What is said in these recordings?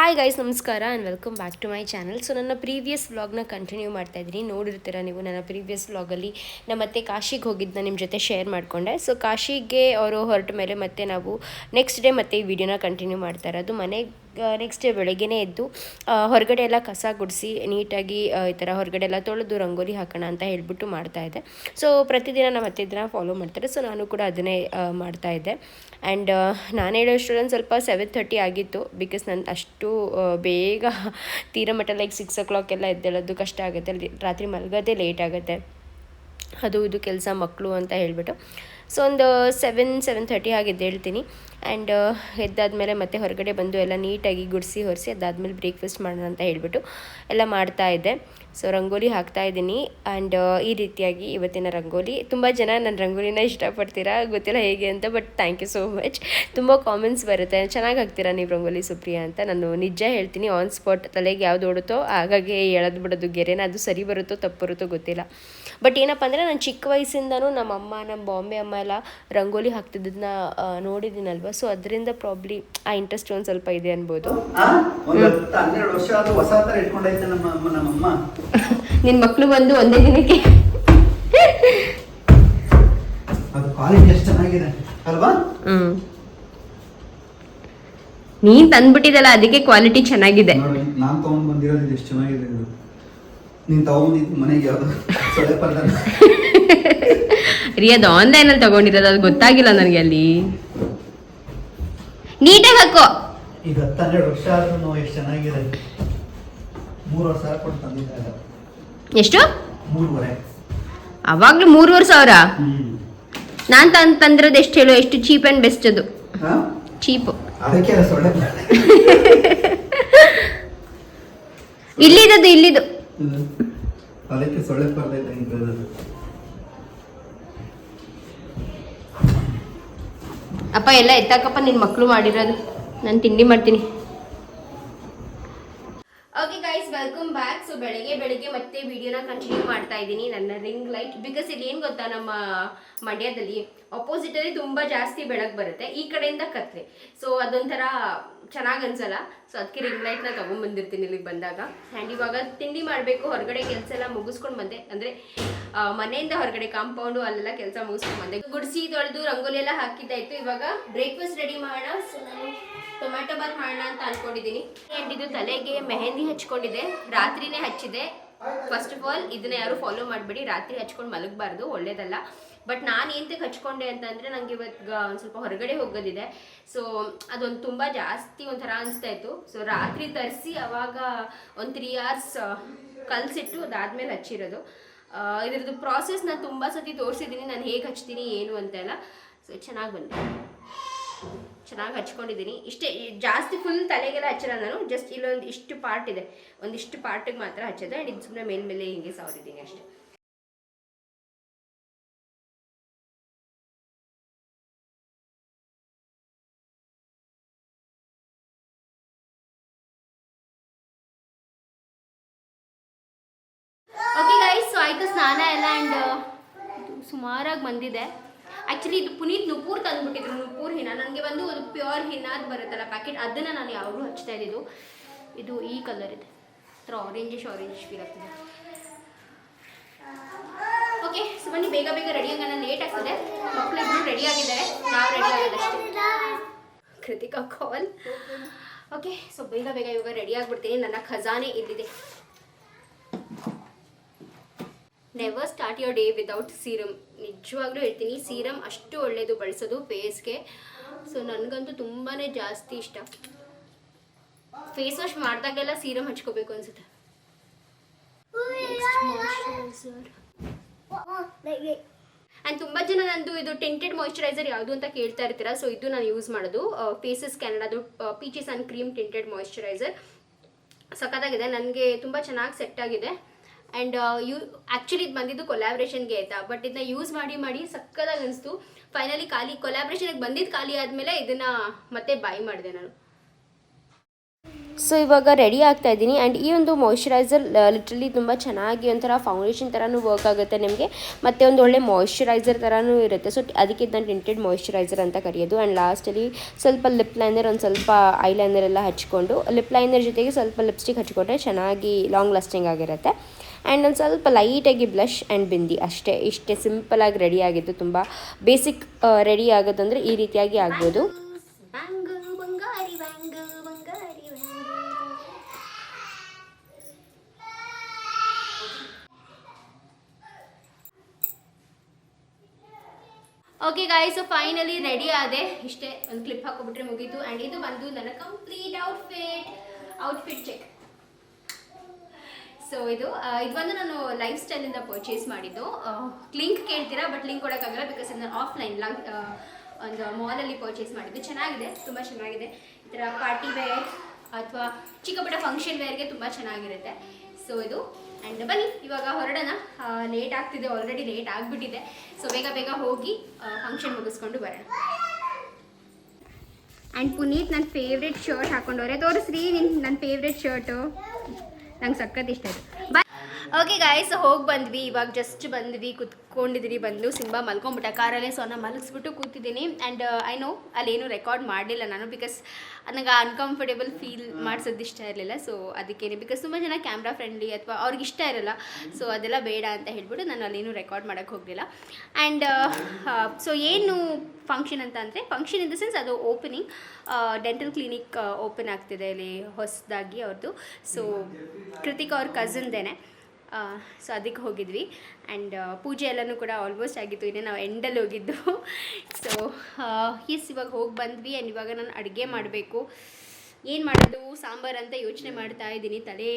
Hi guys ನಮಸ್ಕಾರ and welcome back to my channel so ನನ್ನ previous ವ್ಲಾಗ್ನ continue ಮಾಡ್ತಾ ಇದ್ದೀನಿ ನೋಡಿರ್ತೀರ ನೀವು ನನ್ನ ಪ್ರೀವಿಯಸ್ ವ್ಲಾಗಲ್ಲಿ ನಮ್ಮ ಮತ್ತೆ ಕಾಶಿಗೆ ಹೋಗಿದ್ದನ್ನ ನಿಮ್ಮ ಜೊತೆ ಶೇರ್ ಮಾಡಿಕೊಂಡೆ. ಸೊ ಕಾಶಿಗೆ ಅವರು ಹೊರಟ ಮೇಲೆ ಮತ್ತೆ ನಾವು ನೆಕ್ಸ್ಟ್ ಡೇ ಮತ್ತೆ ಈ ವಿಡಿಯೋನ ಕಂಟಿನ್ಯೂ ಮಾಡ್ತಾರೆ ಅದು ಮನೆಗೆ ನೆಕ್ಸ್ಟ್ ಡೇ ಬೆಳಗ್ಗೆನೇ ಎದ್ದು ಹೊರಗಡೆ ಎಲ್ಲ ಕಸ ಗುಡಿಸಿ, ನೀಟಾಗಿ ಈ ಥರ ಹೊರಗಡೆ ಎಲ್ಲ ತೊಳೆದು ರಂಗೋಲಿ ಹಾಕೋಣ ಅಂತ ಹೇಳ್ಬಿಟ್ಟು ಮಾಡ್ತಾ ಇದ್ದೆ. ಸೊ ಪ್ರತಿದಿನ ನಮ್ಮ ಅತ್ತೆ ದಿನ ಫಾಲೋ ಮಾಡ್ತಾರೆ. ಸೊ ನಾನು ಕೂಡ ಅದನ್ನೇ ಮಾಡ್ತಾ ಇದ್ದೆ. ಆ್ಯಂಡ್ ನಾನು ಹೇಳೋಷ್ಟರಲ್ಲಿ ಸ್ವಲ್ಪ ಸೆವೆನ್ ತರ್ಟಿ ಆಗಿತ್ತು. ಬಿಕಾಸ್ ನಾನು ಅಷ್ಟು ಬೇಗ ತೀರ ಮಟ್ಟ ಲೈಕ್ ಸಿಕ್ಸ್ ಓ ಕ್ಲಾಕ್ ಎಲ್ಲ ಎದ್ದೇಳೋದು ಕಷ್ಟ ಆಗುತ್ತೆ. ರಾತ್ರಿ ಮಲಗೋದೇ ಲೇಟ್ ಆಗುತ್ತೆ. ಅದು ಇದು ಕೆಲಸ ಮಕ್ಕಳು ಅಂತ ಹೇಳಿಬಿಟ್ಟು. ಸೊ ಒಂದು ಸೆವೆನ್ ಸೆವೆನ್ ಥರ್ಟಿ ಹಾಗೆ ಎದ್ದೇಳ್ತೀನಿ ಆ್ಯಂಡ್ ಎದ್ದಾದ್ಮೇಲೆ ಮತ್ತೆ ಹೊರಗಡೆ ಬಂದು ಎಲ್ಲ ನೀಟಾಗಿ ಗುಡಿಸಿ ಹೊರಿಸಿ ಅದಾದಮೇಲೆ ಬ್ರೇಕ್ಫಾಸ್ಟ್ ಮಾಡೋಣ ಅಂತ ಹೇಳಿಬಿಟ್ಟು ಎಲ್ಲ ಮಾಡ್ತಾ ಇದ್ದೆ. ಸೊ ರಂಗೋಲಿ ಹಾಕ್ತಾ ಇದ್ದೀನಿ. ಆ್ಯಂಡ್ ಈ ರೀತಿಯಾಗಿ ಇವತ್ತಿನ ರಂಗೋಲಿ. ತುಂಬ ಜನ ನನ್ನ ರಂಗೋಲಿನ ಇಷ್ಟಪಡ್ತೀರಾ? ಗೊತ್ತಿಲ್ಲ ಹೇಗೆ ಅಂತ but thank you so much ತುಂಬ ಕಾಮೆಂಟ್ಸ್ ಬರುತ್ತೆ. ಚೆನ್ನಾಗಿ ಹಾಕ್ತೀರಾ ನೀವು ರಂಗೋಲಿ, ಸುಪ್ರಿಯಾ ಅಂತ? ನಾನು ನಿಜ ಹೇಳ್ತೀನಿ ಆನ್ ಸ್ಪಾಟ್ ತಲೆಗೆ ಯಾವ್ದು ಓಡುತ್ತೋ, ಹಾಗಾಗಿ ಎಳೆದು ಬಿಡೋದು ಗೆರೆನ, ಅದು ಸರಿ ಬರುತ್ತೋ, ತಪ್ಪು ಬರುತ್ತೋ ಗೊತ್ತಿಲ್ಲ. ಬಟ್ ಏನಪ್ಪ ಅಂದರೆ, ನಾನು ಚಿಕ್ಕ ವಯಸ್ಸಿಂದನೂ ನಮ್ಮ ಅಮ್ಮ, ನಮ್ಮ ಬಾಂಬೆ ಅಮ್ಮ ಎಲ್ಲ ರಂಗೋಲಿ ಹಾಕ್ತಿದ್ದನ್ನ ನೋಡಿದ್ದೀನಲ್ವ? ಸೊ ಅದರಿಂದ ಪ್ರಾಬ್ಲಿ ಆ ಇಂಟ್ರೆಸ್ಟ್ ಒಂದು ಸ್ವಲ್ಪ ಇದೆ ಅನ್ಬೋದು. ನಿನ್ನ ಮಕ್ಕಳು ಬಂದು ಒಂದೇ ದಿನಕ್ಕೆ. ಅದು ಕ್ವಾಲಿಟಿ ಎಷ್ಟು ಚೆನ್ನಾಗಿದೆ ಅಲ್ವಾ? ಹ್ಞೂ ನೀನು ತಂದ್ಬಿಟ್ಟಿದಲ್ಲ ಅದಕ್ಕೆ ಕ್ವಾಲಿಟಿ ಚೆನ್ನಾಗಿದೆ. ನೋಡಿ ನಾನ್ ತಗೊಂಡ್ ಬಂದಿರೋದು ಇದು ಎಷ್ಟು ಚೆನ್ನಾಗಿದೆ ಇದು. ನೀನ್ ತಗೊಂಡಿದ್ ಮನೆಗೆ ಯಾವ್ದು ಸೊಳ್ಳೆ ಪರ್ದ ರೀ ಅದು ಆನ್ಲೈನಲ್ಲಿ ತಗೊಂಡಿರೋದು ಅದು ಗೊತ್ತಾಗಿಲ್ಲ ನನಗೆ ಅಲ್ಲಿ. ನೀಟಾಗಿ ಹಾಕೋ. ಈಗ ವರ್ಷ ಆದ್ರೂ ಎಷ್ಟು ಚೆನ್ನಾಗಿದೆ. ಮೂರುವರೆ ಸಾವಿರ ಕೊಟ್ಟು ತಂದಿದ್ದಾಗ ಎಷ್ಟು? ಮೂರುವರೆ. ಅವಾಗ್ಲೂ ಮೂರುವರೆ ಸಾವಿರ? ನಾನ್ ತಂದು ತಂದಿರೋದು ಎಷ್ಟು ಹೇಳು? ಎಷ್ಟು ಚೀಪ್ ಅಂಡ್ ಬೆಸ್ಟ್ ಅದು. ಚೀಪ್. ಅದಕ್ಕೆ ಸೊಳ್ಳೆ. ಇಲ್ಲಿದ್ದು ಇಲ್ಲಿದು. ಅದಕ್ಕೆ ಸೊಳ್ಳೆ ಪರ್ದ ಇದ್ದಂಗೆ ಇರೋದು. ಅಪ್ಪ ಎಲ್ಲ ಎತ್ತಾಕಪ್ಪ ನಿನ್ನ ಮಕ್ಕಳು ಮಾಡಿರೋದು. ನಾನು ತಿಂಡಿ ಮಾಡ್ತೀನಿ okay guys welcome back so ಬೆಳಗ್ಗೆ ಬೆಳಗ್ಗೆ ಮತ್ತೆ ವಿಡಿಯೋನ ಕಂಟಿನ್ಯೂ ಮಾಡ್ತಾ ಇದ್ದೀನಿ, ನನ್ನ ರಿಂಗ್ ಲೈಟ್ ಬಿಕಾಸ್ ಇಲ್ಲಿ ಏನು ಗೊತ್ತಾ ನಮ್ಮ ಮಂಡ್ಯದಲ್ಲಿ ಅಪೋಸಿಟ್ ತುಂಬ ಜಾಸ್ತಿ ಬೆಳಕು ಬರುತ್ತೆ, ಈ ಕಡೆಯಿಂದ ಕತ್ಲೆ ಸೊ ಅದೊಂಥರ ಚೆನ್ನಾಗಿ ಅನ್ಸಲ್ಲ? ಸೊ ಅದಕ್ಕೆ ರಿಂಗ್ ಲೈಟ್ನ ತಗೊಂಡ್ಬಂದಿರ್ತೀನಿ ಇಲ್ಲಿಗೆ ಬಂದಾಗ. ಆ್ಯಂಡ್ ಇವಾಗ ತಿಂಡಿ ಮಾಡಬೇಕು, ಹೊರಗಡೆ ಕೆಲಸ ಎಲ್ಲ ಮುಗಿಸ್ಕೊಂಡು ಬಂದೆ. ಅಂದರೆ ಮನೆಯಿಂದ ಹೊರಗಡೆ ಕಾಂಪೌಂಡು ಅಲ್ಲೆಲ್ಲ ಕೆಲಸ ಮುಗಿಸ್ಕೊಂಡು ಬಂದೆ. ಗುಡಿಸಿ ತೊಳೆದು ರಂಗೋಲಿ ಎಲ್ಲ ಹಾಕಿದ್ದಾಯಿತು ಇವಾಗ ಬ್ರೇಕ್ಫಾಸ್ಟ್ ರೆಡಿ ಮಾಡೋಣ ಸೊ ನಾನು ಟೊಮ್ಯಾಟೊ ಬಾತ್ ಮಾಡೋಣ ಅಂತ ಅಂದ್ಕೊಂಡಿದ್ದೀನಿ ಆ್ಯಂಡ್ ಇದು ತಲೆಗೆ ಮೆಹಂದಿ ಹಚ್ಕೊಂಡಿದೆ. ರಾತ್ರಿನೇ ಹಚ್ಚಿದೆ. ಫಸ್ಟ್ ಆಫ್ ಆಲ್ ಇದನ್ನ ಯಾರು ಫಾಲೋ ಮಾಡಬೇಡಿ. ರಾತ್ರಿ ಹಚ್ಕೊಂಡು ಮಲಗಬಾರ್ದು, ಒಳ್ಳೇದಲ್ಲ. ಬಟ್ ನಾನು ಎಂತಕ್ಕೆ ಹಚ್ಕೊಂಡೆ ಅಂತಂದ್ರೆ ನನಗೆ ಇವತ್ತು ಸ್ವಲ್ಪ ಹೊರಗಡೆ ಹೋಗೋದಿದೆ. ಸೊ ಅದೊಂದು ತುಂಬ ಜಾಸ್ತಿ ಒಂಥರ ಅನಿಸ್ತಾ ಇತ್ತು. ಸೊ ರಾತ್ರಿ ತರಿಸಿ ಅವಾಗ ಒಂದು ತ್ರೀ ಅವರ್ಸ್ ಕಲಸಿಟ್ಟು ಅದಾದಮೇಲೆ ಹಚ್ಚಿರೋದು. ಇದ್ರದ್ದು ಪ್ರಾಸೆಸ್ ನಾನು ತುಂಬ ಸತಿ ತೋರಿಸಿದ್ದೀನಿ ನಾನು ಹೇಗೆ ಹಚ್ತೀನಿ, ಏನು ಅಂತೆಲ್ಲ. ಸೊ ಚೆನ್ನಾಗಿ ಬಂದಿದೆ ಚೆನ್ನಾಗಿ ಹಚ್ಕೊಂಡಿದ್ದೀನಿ. ಇಷ್ಟೇ ಜಾಸ್ತಿ ಫುಲ್ ತಲೆಗೆಲ್ಲ ಹಚ್ಚಿಲ್ಲ ನಾನು ಜಸ್ಟ್ ಇಲ್ಲೊಂದು ಇಷ್ಟು ಪಾರ್ಟ್ ಇದೆ. ಒಂದಿಷ್ಟು ಪಾರ್ಟಿಗೆ ಮಾತ್ರ ಹಚ್ಚಿದೆ ಆ್ಯಂಡ್ ಇದು ಸುಮ್ಮನೆ ಮೇಲ್ಮೇಲೆ ಹಿಂಗೆ ಸಾವಿದ್ದೀನಿ ಅಷ್ಟೇ. ಓಕೆ ಸೊ ಸ್ನಾನ ಎಲ್ಲ ಆ್ಯಂಡ್ ಸುಮಾರಾಗಿ ಬಂದಿದೆ. ಆ್ಯಕ್ಚುಲಿ ಇದು ಪುನೀತ್ ನುಪೂರ್ ತಂದ್ಬಿಟ್ಟಿದ್ರು. ನುಪೂರ್ ಹಿನ. ನನಗೆ ಬಂದು ಅದು ಪ್ಯೂರ್ ಹಿನಾದ್ ಬರುತ್ತಲ್ಲ ಪ್ಯಾಕೆಟ್ ಅದನ್ನು ನಾನು ಯಾವಾಗಲೂ ಹಚ್ತಾ ಇದ್ದಿದ್ದು. ಇದು ಈ ಕಲರ್ ಇದೆ. ಥರ ಆರೆಂಜಿಶ್ ಆರೆಂಜ್ ಫೀಲ್ ಆಗ್ತಿದೆ. ಓಕೆ ಸೊ ಬನ್ನಿ, ಬೇಗ ಬೇಗ ರೆಡಿ ಆಗೋಣ. ಲೇಟ್ ಆಗ್ತದೆ. ಮಕ್ಕಳಿಬ್ರು ರೆಡಿ ಆಗಿದ್ದಾರೆ. ನಾವು ರೆಡಿ ಆಗಿದ್ದಷ್ಟೇ ಕೃತಿಕಾ ಕಾಲ್ ಓಕೆ ಸೊ ಬೇಗ ಬೇಗ ಇವಾಗ ರೆಡಿ ಆಗಿಬಿಡ್ತೀನಿ. ನನ್ನ ಖಜಾನೆ ಇಲ್ಲಿದೆ never start your day without serum ನಿಜವಾಗ್ಲೂ ಹೇಳ್ತೀನಿ ಸೀರಮ್ ಅಷ್ಟು ಒಳ್ಳೆಯದು ಬಳಸೋದು ಫೇಸ್ಗೆ ಸೊ ನನಗಂತೂ ತುಂಬಾ ಜಾಸ್ತಿ ಇಷ್ಟ. ಫೇಸ್ ವಾಶ್ ಮಾಡಿದಾಗೆಲ್ಲ ಸೀರಮ್ ಹಚ್ಕೋಬೇಕು ಅನ್ಸುತ್ತೆ. ಆ್ಯಂಡ್ ತುಂಬ ಜನ ನಂದು ಇದು ಟಿಂಟೆಡ್ ಮಾಯಿಶ್ಚರೈಸರ್ ಯಾವುದು ಅಂತ ಕೇಳ್ತಾ ಇರ್ತೀರಾ ಸೊ ಇದು ನಾನು ಯೂಸ್ ಮಾಡೋದು. Phases ಕ್ಯಾನಡಾದು peachy sun cream tinted moisturiser ಸಖತ್ತಾಗಿದೆ, ನನಗೆ ತುಂಬ ಚೆನ್ನಾಗಿ ಸೆಟ್ ಆಗಿದೆ. ಆ್ಯಂಡ್ ಯು ಆ್ಯಕ್ಚುಲಿ ಇದು ಬಂದಿದ್ದು ಕೊಲ್ಯಾಬ್ರೇಷನ್ಗೆ ಆಯ್ತಾ? ಬಟ್ ಇದನ್ನ ಯೂಸ್ ಮಾಡಿ ಮಾಡಿ ಸಕ್ಕದಾಗಿ ಅನಿಸ್ತು. ಫೈನಲಿ ಖಾಲಿ ಕೊಲ್ಯಾಬ್ರೇಷನ್ಗೆ ಬಂದಿದ್ದು ಖಾಲಿ ಆದಮೇಲೆ ಇದನ್ನು ಮತ್ತೆ ಬೈ ಮಾಡಿದೆ ನಾನು. ಸೊ ಇವಾಗ ರೆಡಿ ಆಗ್ತಾ ಇದ್ದೀನಿ. ಆ್ಯಂಡ್ ಈ ಒಂದು ಮಾಯಿಶ್ಚರೈಸರ್ ಲಿಟ್ರಲಿ ತುಂಬ ಚೆನ್ನಾಗಿ ಒಂಥರ ಫೌಂಡೇಶನ್ ಥರನೂ ವರ್ಕ್ ಆಗುತ್ತೆ ನಿಮಗೆ. ಮತ್ತು ಒಂದು ಒಳ್ಳೆ ಮಾಯಿಶ್ಚರೈಸರ್ ಥರನೂ ಇರುತ್ತೆ. ಸೊ ಅದಕ್ಕೆ ಇದನ್ನ ಟಿಂಟೆಡ್ ಮಾಯಿಶ್ಚರೈಸರ್ ಅಂತ ಕರೆಯೋದು. ಆ್ಯಂಡ್ ಲಾಸ್ಟಲ್ಲಿ ಸ್ವಲ್ಪ ಲಿಪ್ ಲೈನರ್ ಒಂದು ಸ್ವಲ್ಪ ಐ ಲೈನರ್ ಎಲ್ಲ ಹಚ್ಕೊಂಡು ಲಿಪ್ ಲೈನರ್ ಜೊತೆಗೆ ಸ್ವಲ್ಪ ಲಿಪ್ಸ್ಟಿಕ್ ಹಚ್ಕೊಂಡ್ರೆ ಚೆನ್ನಾಗಿ ಲಾಂಗ್ ಲಾಸ್ಟಿಂಗ್ ಆಗಿರುತ್ತೆ. ಆ್ಯಂಡ್ ಒಂದು ಸ್ವಲ್ಪ ಲೈಟಾಗಿ ಬ್ಲಷ್ ಆ್ಯಂಡ್ ಬಿಂದಿ ಅಷ್ಟೇ. ಇಷ್ಟೇ ಸಿಂಪಲಾಗಿ ರೆಡಿ ಆಗಿದ್ದು ತುಂಬ ಬೇಸಿಕ್ ರೆಡಿ ಆಗೋದಂದರೆ ಈ ರೀತಿಯಾಗಿ ಆಗ್ಬೋದು. ಓಕೆ ಗಾಯ್ಸ್ ಫೈನಲಿ ರೆಡಿ ಆದೆ. ಇಷ್ಟೇ ಒಂದು ಕ್ಲಿಪ್ ಹಾಕೊಬಿಟ್ರೆ ಮುಗೀತು. ಆ್ಯಂಡ್ ಇದು ಬಂದು ನನ್ನ complete outfit outfit check so ಇದು ಇದು ಬಂದು ನಾನು ಲೈಫ್ ಸ್ಟೈಲಿಂದ ಪರ್ಚೇಸ್ ಮಾಡಿದ್ದು. ಲಿಂಕ್ ಕೇಳ್ತೀರಾ? ಬಟ್ ಲಿಂಕ್ ಕೊಡೋಕ್ಕಾಗಲ್ಲ ಬಿಕಾಸ್ ಇದು ನಾನು ಆಫ್ಲೈನ್ ಒಂದು ಮಾಲಲ್ಲಿ ಪರ್ಚೇಸ್ ಮಾಡಿದ್ದು. ಚೆನ್ನಾಗಿದೆ, ತುಂಬ ಚೆನ್ನಾಗಿದೆ. ಈ ಥರ ಪಾರ್ಟಿ ವೇರ್ ಅಥವಾ ಚಿಕ್ಕಪುಟ್ಟ ಫಂಕ್ಷನ್ ವೇರ್ಗೆ ತುಂಬ ಚೆನ್ನಾಗಿರುತ್ತೆ. ಸೊ ಇದು ಆ್ಯಂಡ್ ಬನ್ನಿ, ಇವಾಗ ಹೊರಡೋಣ. ಲೇಟ್ ಆಗ್ತಿದೆ ಆಲ್ರೆಡಿ ಲೇಟ್ ಆಗಿಬಿಟ್ಟಿದೆ. ಸೊ ಬೇಗ ಬೇಗ ಹೋಗಿ ಫಂಕ್ಷನ್ ಮುಗಿಸ್ಕೊಂಡು ಬರೋಣ. ಆ್ಯಂಡ್ ಪುನೀತ್ ನನ್ನ ಫೇವ್ರೆಟ್ ಶರ್ಟ್ ಹಾಕೊಂಡವ್ರೆ. ತೋರಿಸ್ರಿ ನಿನ್ ನನ್ನ ಫೇವ್ರೆಟ್ ಶರ್ಟು ನಂಗೆ ಸಖತ್ ಇಷ್ಟ ಆಯಿತು. ಬಾಯ್ ಓಕೆ ಗಾಯ್ಸ್ ಹೋಗಿ ಬಂದ್ವಿ. ಇವಾಗ ಜಸ್ಟ್ ಬಂದ್ವಿ ಕೂತ್ಕೊಂಡಿದೀನಿ ಬಂದು ಸಿಂಬಾ ಮಲ್ಕೊಂಬಿಟ್ಟ. ಕಾರಲ್ಲೇ ಸೊ ನಾನು ಮಲಗಿಸ್ಬಿಟ್ಟು ಕೂತಿದ್ದೀನಿ. ಆ್ಯಂಡ್ ಐ ನೋ ಅಲ್ಲೇನು ರೆಕಾರ್ಡ್ ಮಾಡಲಿಲ್ಲ ನಾನು ಬಿಕಾಸ್ ನನಗೆ ಅನ್ಕಂಫರ್ಟೇಬಲ್ ಫೀಲ್ ಮಾಡಿಸೋದು ಇಷ್ಟ ಇರಲಿಲ್ಲ. ಸೊ ಅದಕ್ಕೇನೆ. ಬಿಕಾಸ್ ತುಂಬ ಜನ ಕ್ಯಾಮ್ರಾ ಫ್ರೆಂಡ್ಲಿ ಅಥವಾ ಅವ್ರಿಗೆ ಇಷ್ಟ ಇರಲ್ಲ. ಸೊ ಅದೆಲ್ಲ ಬೇಡ ಅಂತ ಹೇಳ್ಬಿಟ್ಟು ನಾನು ಅಲ್ಲೇನು ರೆಕಾರ್ಡ್ ಮಾಡೋಕ್ಕೆ ಹೋಗಲಿಲ್ಲ. ಆ್ಯಂಡ್ ಸೊ ಏನು ಫಂಕ್ಷನ್ ಅಂತ ಅಂದರೆ ಫಂಕ್ಷನ್ ಇನ್ ದ ಸೆನ್ಸ್ ಅದು ಓಪನಿಂಗ್ ಡೆಂಟಲ್ ಕ್ಲಿನಿಕ್ ಓಪನ್ ಆಗ್ತಿದೆ ಇಲ್ಲಿ ಹೊಸದಾಗಿ ಅವ್ರದ್ದು ಸೊ ಕೃತಿಕ್ ಅವ್ರ ಕಸಿನ್ದೇನೆ ಸೊ ಅದಕ್ಕೆ ಹೋಗಿದ್ವಿ. ಆ್ಯಂಡ್ ಪೂಜೆ ಎಲ್ಲನೂ ಕೂಡ ಆಲ್ಮೋಸ್ಟ್ ಆಗಿತ್ತು. ಇನ್ನೇ ನಾವು ಎಂಡಲ್ಲಿ ಹೋಗಿದ್ದು. ಸೊ ಎಸ್ ಇವಾಗ ಹೋಗಿ ಬಂದ್ವಿ. ಆ್ಯಂಡ್ ಇವಾಗ ನಾನು ಅಡುಗೆ ಮಾಡಬೇಕು. ಏನು ಮಾಡೋದು? ಸಾಂಬಾರು ಅಂತ ಯೋಚನೆ ಮಾಡ್ತಾ ಇದ್ದೀನಿ. ತಲೆ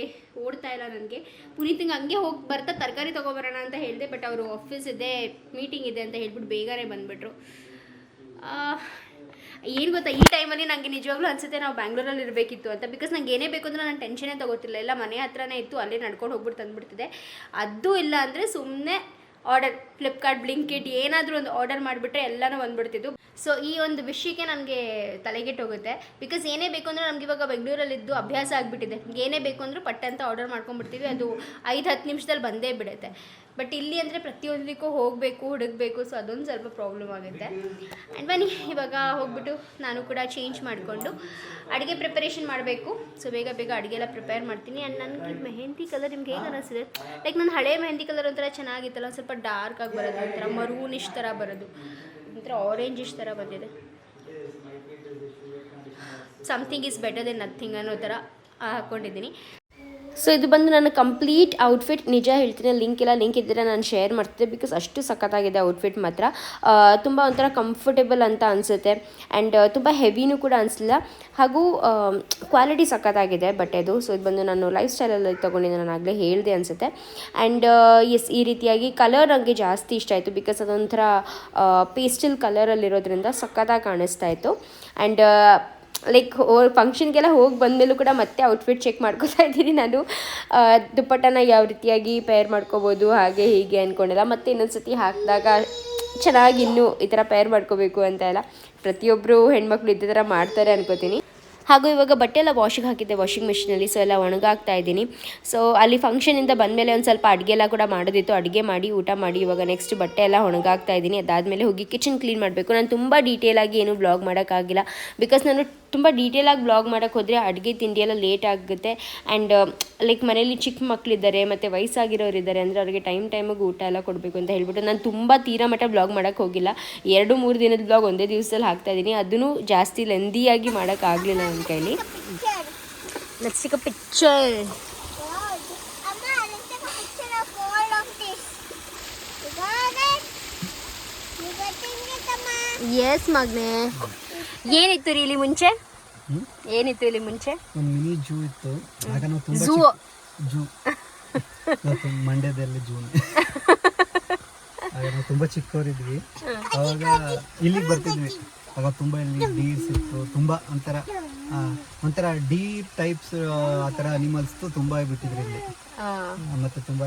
ಓಡ್ತಾ ಇಲ್ಲ ನನಗೆ. ಪುನೀತಿಂಗ್ ಹಂಗೆ ಹೋಗಿ ಬರ್ತಾ ತರಕಾರಿ ತೊಗೊಬರೋಣ ಅಂತ ಹೇಳಿದೆ. ಬಟ್ ಅವರು ಆಫೀಸ್ ಇದೆ ಮೀಟಿಂಗ್ ಇದೆ ಅಂತ ಹೇಳ್ಬಿಟ್ಟು ಬೇಗನೆ ಬಂದುಬಿಟ್ರು. ಏನು ಗೊತ್ತಾ, ಈ ಟೈಮಲ್ಲಿ ನನಗೆ ನಿಜವಾಗ್ಲೂ ಅನಿಸುತ್ತೆ ನಾವು ಬ್ಯಾಂಗ್ಳೂರಲ್ಲಿ ಇರಬೇಕಿತ್ತು ಅಂತ. ಬಿಕಾಸ್ ನಂಗೆ ಏನೇ ಬೇಕು ಅಂದ್ರೆ ನಾನು ಟೆನ್ಷನೇ ತಗೋತಿಲ್ಲ ಎಲ್ಲ ಮನೆ ಹತ್ರನೇ ಇತ್ತು, ಅಲ್ಲೇ ನಡ್ಕೊಂಡು ಹೋಗ್ಬಿಟ್ಟು ತಂದುಬಿಡ್ತಿದ್ದೆ. ಅದು ಇಲ್ಲ ಅಂದರೆ ಸುಮ್ಮನೆ ಆರ್ಡರ್ ಫ್ಲಿಪ್ಕಾರ್ಟ್ ಬ್ಲಿಂಕಿಟ್ ಏನಾದರೂ ಒಂದು ಆರ್ಡರ್ ಮಾಡಿಬಿಟ್ರೆ ಎಲ್ಲನೂ ಬಂದ್ಬಿಡ್ತಿದ್ದು ಸೊ ಈ ಒಂದು ವಿಷಯಕ್ಕೆ ನನಗೆ ತಲೆಗೆಟ್ಟೋಗುತ್ತೆ ಬಿಕಾಸ್ ಏನೇ ಬೇಕು ಅಂದರೆ ನಮ್ಗೆ ಇವಾಗ ಬೆಂಗಳೂರಲ್ಲಿದ್ದು ಅಭ್ಯಾಸ ಆಗಿಬಿಟ್ಟಿದೆ. ಏನೇ ಬೇಕು ಅಂದರೂ ಪಟ್ಟಂತ ಆರ್ಡರ್ ಮಾಡ್ಕೊಂಡ್ಬಿಡ್ತೀವಿ. ಅದು ಐದು ಹತ್ತು ನಿಮಿಷದಲ್ಲಿ ಬಂದೇ ಬಿಡುತ್ತೆ. ಬಟ್ ಇಲ್ಲಿ ಅಂದರೆ ಪ್ರತಿಯೊಂದಕ್ಕೂ ಹೋಗಬೇಕು ಹುಡುಗಬೇಕು ಸೊ ಅದೊಂದು ಸ್ವಲ್ಪ ಪ್ರಾಬ್ಲಮ್ ಆಗುತ್ತೆ. ಆ್ಯಂಡ್ ಬನ್ನಿ, ಇವಾಗ ಹೋಗ್ಬಿಟ್ಟು ನಾನು ಕೂಡ ಚೇಂಜ್ ಮಾಡಿಕೊಂಡು ಅಡುಗೆ ಪ್ರಿಪರೇಷನ್ ಮಾಡಬೇಕು. ಸೊ ಬೇಗ ಬೇಗ ಅಡುಗೆ ಎಲ್ಲ ಪ್ರಿಪೇರ್ ಮಾಡ್ತೀನಿ. ಆ್ಯಂಡ್ ನನಗೆ ಮೆಹಂದಿ ಕಲರ್ ನಿಮ್ಗೆ ಹೇಗೆ ಅನಿಸಿದೆ ಲೈಕ್ ನನ್ನ ಹಳೆ ಮೆಹಂದಿ ಕಲರ್ ಒಂಥರ ಚೆನ್ನಾಗಿತ್ತಲ್ಲ ಸ್ವಲ್ಪ ಡಾರ್ಕ್ ಆಗಿ ಬರೋದು, ಒಂಥರ ಮರೂನಿಶ್ ಥರ ಬರೋದು, ಒಂಥರ ಆರೆಂಜಿಶ್ ಥರ ಬಂದಿದೆ. Something is better than nothing ಅನ್ನೋ ಥರ ಹಾಕ್ಕೊಂಡಿದ್ದೀನಿ ಸೊ ಇದು ಬಂದು ನನ್ನ ಕಂಪ್ಲೀಟ್ ಔಟ್ಫಿಟ್ ನಿಜ ಹೇಳ್ತೀನಿ ಲಿಂಕ್ ಇಲ್ಲ. ಲಿಂಕ್ ಇದ್ದರೆ ನಾನು ಶೇರ್ ಮಾಡ್ತಿದ್ದೆ ಬಿಕಾಸ್ ಅಷ್ಟು ಸಖತ್ತಾಗಿದೆ ಔಟ್ಫಿಟ್ ಮಾತ್ರ. ತುಂಬ ಒಂಥರ ಕಂಫರ್ಟೇಬಲ್ ಅಂತ ಅನಿಸುತ್ತೆ. ಆ್ಯಂಡ್ ತುಂಬ ಹೆವಿನೂ ಕೂಡ ಅನಿಸಲಿಲ್ಲ ಹಾಗೂ ಕ್ವಾಲಿಟಿ ಸಖತ್ತಾಗಿದೆ ಬಟ್ಟೆದು ಸೊ ಇದು ಬಂದು ನಾನು ಲೈಫ್ ಸ್ಟೈಲಲ್ಲಿ ತೊಗೊಂಡಿದ್ದೆ ನಾನು ಆಗಲೇ ಹೇಳಿದೆ ಅನಿಸುತ್ತೆ. ಆ್ಯಂಡ್ ಎಸ್ ಈ ರೀತಿಯಾಗಿ ಕಲರ್ ನನಗೆ ಜಾಸ್ತಿ ಇಷ್ಟ ಆಯಿತು ಬಿಕಾಸ್ ಅದೊಂಥರ ಪೇಸ್ಟಲ್ ಕಲರಲ್ಲಿರೋದ್ರಿಂದ ಸಖತ್ತಾಗಿ ಕಾಣಿಸ್ತಾ ಇತ್ತು. ಆ್ಯಂಡ್ ಲೈಕ್ ಫಂಕ್ಷನ್ಗೆಲ್ಲ ಹೋಗಿ ಬಂದಮೇಲೂ ಕೂಡ ಮತ್ತೆ ಔಟ್ಫಿಟ್ ಚೆಕ್ ಮಾಡ್ಕೋತಾ ಇದ್ದೀನಿ ನಾನು. ದುಪ್ಪಟ್ಟನ ಯಾವ ರೀತಿಯಾಗಿ ಪೇರ್ ಮಾಡ್ಕೋಬೋದು, ಹಾಗೆ ಹೀಗೆ ಅಂದ್ಕೊಂಡೆಲ್ಲ ಮತ್ತೆ ಇನ್ನೊಂದು ಸತಿ ಹಾಕಿದಾಗ ಚೆನ್ನಾಗಿ ಇನ್ನೂ ಈ ಥರ ಪೇರ್ ಮಾಡ್ಕೋಬೇಕು ಅಂತ ಎಲ್ಲ ಪ್ರತಿಯೊಬ್ಬರು ಹೆಣ್ಮಕ್ಳು ಇದೇ ಥರ ಮಾಡ್ತಾರೆ ಅನ್ಕೋತೀನಿ. ಹಾಗೂ ಇವಾಗ ಬಟ್ಟೆ ಎಲ್ಲ ವಾಷಿಗೆ ಹಾಕಿದ್ದೆ ವಾಷಿಂಗ್ ಮಿಷಿನಲ್ಲಿ ಸೊ ಎಲ್ಲ ಒಣಗಾಕ್ತಾ ಇದ್ದೀನಿ. ಸೊ ಅಲ್ಲಿ ಫಂಕ್ಷನಿಂದ ಬಂದಮೇಲೆ ಒಂದು ಸ್ವಲ್ಪ ಅಡುಗೆ ಎಲ್ಲ ಕೂಡ ಮಾಡೋದಿತ್ತು. ಅಡುಗೆ ಮಾಡಿ, ಊಟ ಮಾಡಿ, ಇವಾಗ ನೆಕ್ಸ್ಟ್ ಬಟ್ಟೆ ಎಲ್ಲ ಒಣಗಾಕ್ತಾ ಇದ್ದೀನಿ. ಅದಾದಮೇಲೆ ಹೋಗಿ ಕಿಚನ್ ಕ್ಲೀನ್ ಮಾಡಬೇಕು. ನಾನು ತುಂಬ ಡೀಟೇಲಾಗಿ ಏನು ಬ್ಲಾಗ್ ಮಾಡೋಕ್ಕಾಗಿಲ್ಲ. ಬಿಕಾಸ್ ನಾನು ತುಂಬ ಡೀಟೇಲಾಗಿ ಬ್ಲಾಗ್ ಮಾಡೋಕ್ಕೆ ಹೋದರೆ ಅಡುಗೆ ತಿಂಡಿ ಎಲ್ಲ ಲೇಟ್ ಆಗುತ್ತೆ ಆ್ಯಂಡ್ ಲೈಕ್ ಮನೇಲಿ ಚಿಕ್ಕ ಮಕ್ಕಳಿದ್ದಾರೆ ಮತ್ತು ವಯಸ್ಸಾಗಿರೋರು ಇದ್ದಾರೆ ಅಂದರೆ ಅವ್ರಿಗೆ ಟೈಮ್ ಟೈಮಿಗೆ ಊಟ ಎಲ್ಲ ಕೊಡಬೇಕು ಅಂತ ಹೇಳ್ಬಿಟ್ಟು ನಾನು ತುಂಬ ತೀರಾ ಮಟ್ಟ ಬ್ಲಾಗ್ ಮಾಡೋಕ್ಕೆ ಹೋಗಿಲ್ಲ. ಎರಡು, ಮೂರು ದಿನದ ಬ್ಲಾಗ್ ಒಂದೇ ದಿವಸದಲ್ಲಿ ಹಾಕ್ತಾಯಿದ್ದೀನಿ ಅದನ್ನು ಜಾಸ್ತಿ ಲೆಂದಿಯಾಗಿ ಮಾಡೋಕ್ಕಾಗಲಿಲ್ಲ ನನ್ನ ಕೈಲಿ. Let's picture? ಎಸ್ ಮಗ್ನೆ ಏನಿತ್ತು ರೀ ಇಲ್ಲಿ ಮುಂಚೆ? ಏನಿತ್ತು ಇಲ್ಲಿ ಮುಂಚೆ? ಒಂದು ಮಿನಿ ಜೂ ಇತ್ತು. ಆಗ ನಾವು ತುಂಬ ಝೂ ಜೂ. ಇವತ್ತು ಮಂಡ್ಯದಲ್ಲಿ ಜೂ ಆಗ ನಾವು ತುಂಬ ಚಿಕ್ಕವರಿದ್ವಿ. ಅವಾಗ ಇಲ್ಲಿಗೆ ಬರ್ತಿದ್ವಿ. ಅವಾಗ ತುಂಬ ಇಲ್ಲಿ ಡೀರ್ಸ್ ಇತ್ತು. ತುಂಬ ಒಂಥರ ಒಂಥರ ಡೀಪ್ ಟೈಪ್ಸ್ ಆ ಥರ ಅನಿಮಲ್ಸ್ದು ತುಂಬಾ ಬಿಟ್ಟಿದ್ರು ಇಲ್ಲಿ. ಮತ್ತೆ ತುಂಬ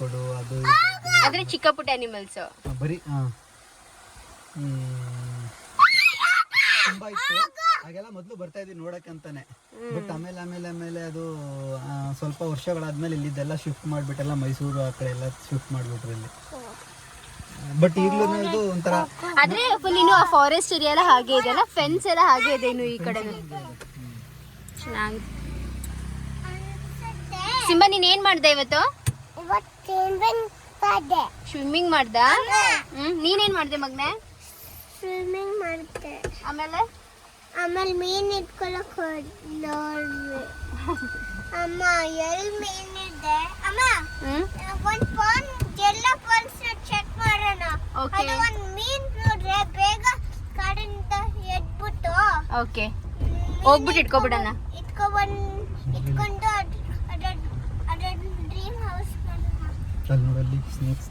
ಕೊಡು ಅದು ಆದರೆ ಚಿಕ್ಕ ಪುಟ್ಟ ಅನಿಮಲ್ಸ್ ಬರೀ ಹಾಂ ತುಂಬಾ ಇತ್ತು. ಹಾಗೆಲ್ಲ ಮೊದಲು ಬರ್ತಾ ಇದ್ವಿ ನೋಡಕ್ಕಂತಾನೆ ಬಟ್ ಆಮೇಲೆ ಆಮೇಲೆ ಆಮೇಲೆ ಅದು ಆ, ಸ್ವಲ್ಪ ವರ್ಷಗಳಾದ್ಮೇಲೆ ಇಲ್ಲಿದ್ದೆಲ್ಲ ಶಿಫ್ಟ್ ಮಾಡ್ಬಿಟ್ಟೆಲ್ಲ ಮೈಸೂರು ಆ ಕಡೆ ಎಲ್ಲ ಶಿಫ್ಟ್ ಮಾಡ್ಬಿಟ್ರು ಇಲ್ಲಿ. ಬಟ್ ಈಗಲೂ ಇದು ಒಂಥರ ಆದ್ರೆ ಫುಲ್ ಇನ್ನು ಆ ಫಾರೆಸ್ಟ್ ಏರಿಯಾ ಎಲ್ಲ ಹಾಗೆ ಇದೆ ಅಲ್ಲ? ಫೆನ್ಸ್ ಎಲ್ಲ ಹಾಗೆ ಇದೆ ಇನ್ನು ಈ ಕಡೆ. ಚೆನ್ನಾಗಿ. ಅನ್ಸುತ್ತೆ ಸಿಂಬಾ ನೀನ್ ಏನ್ ಮಾಡ್ದೆ ಇವತ್ತು? ಇವತ್ತು ಏನ್ ಪಾದೆ ಸ್ವಿಮ್ಮಿಂಗ್ ಮಾಡ್ದ? ಹ್ಮ್ ನೀನೇನ್ ಮಾಡ್ದೆ ಮಗ್ನೆ? ಸ್ವಿಮ್ಮಿಂಗ್ ಮಾಡ್ತೆ ಆಮೇಲೆ? ಆಮೇಲೆ ಮೀನ್ ಇಟ್ಕೊಳಕ್ ಹೋದ್ವಿ ಅಮ್ಮ ಎಲ್ಲಿ ಮೀನ್ ಇದೆ ಅಮ್ಮ ಒಂದ್ ಫೋನ್ ಎಲ್ಲ ಫೋನ್ಸ್ ಚೆಕ್ ಮಾಡೋಣ. ಓಕೆ ಅದು ಒಂದ್ ಮೀನ್ ನೋಡ್ರೆ ಬೇಗ ಕಾಡಿಂದ ಎದ್ಬಿಟ್ಟು ಓಕೆ ಹೋಗ್ಬಿಟ್ಟು ಇಟ್ಕೊಬಿಡಣ. ಇಟ್ಕೊಬಂದ್ ಇಟ್ಕೊಂಡು ಡ್ರೀಮ್ ಹೌಸ್ ನೋಡಲ್ಲಿ ಸ್ನೇಕ್ಸ್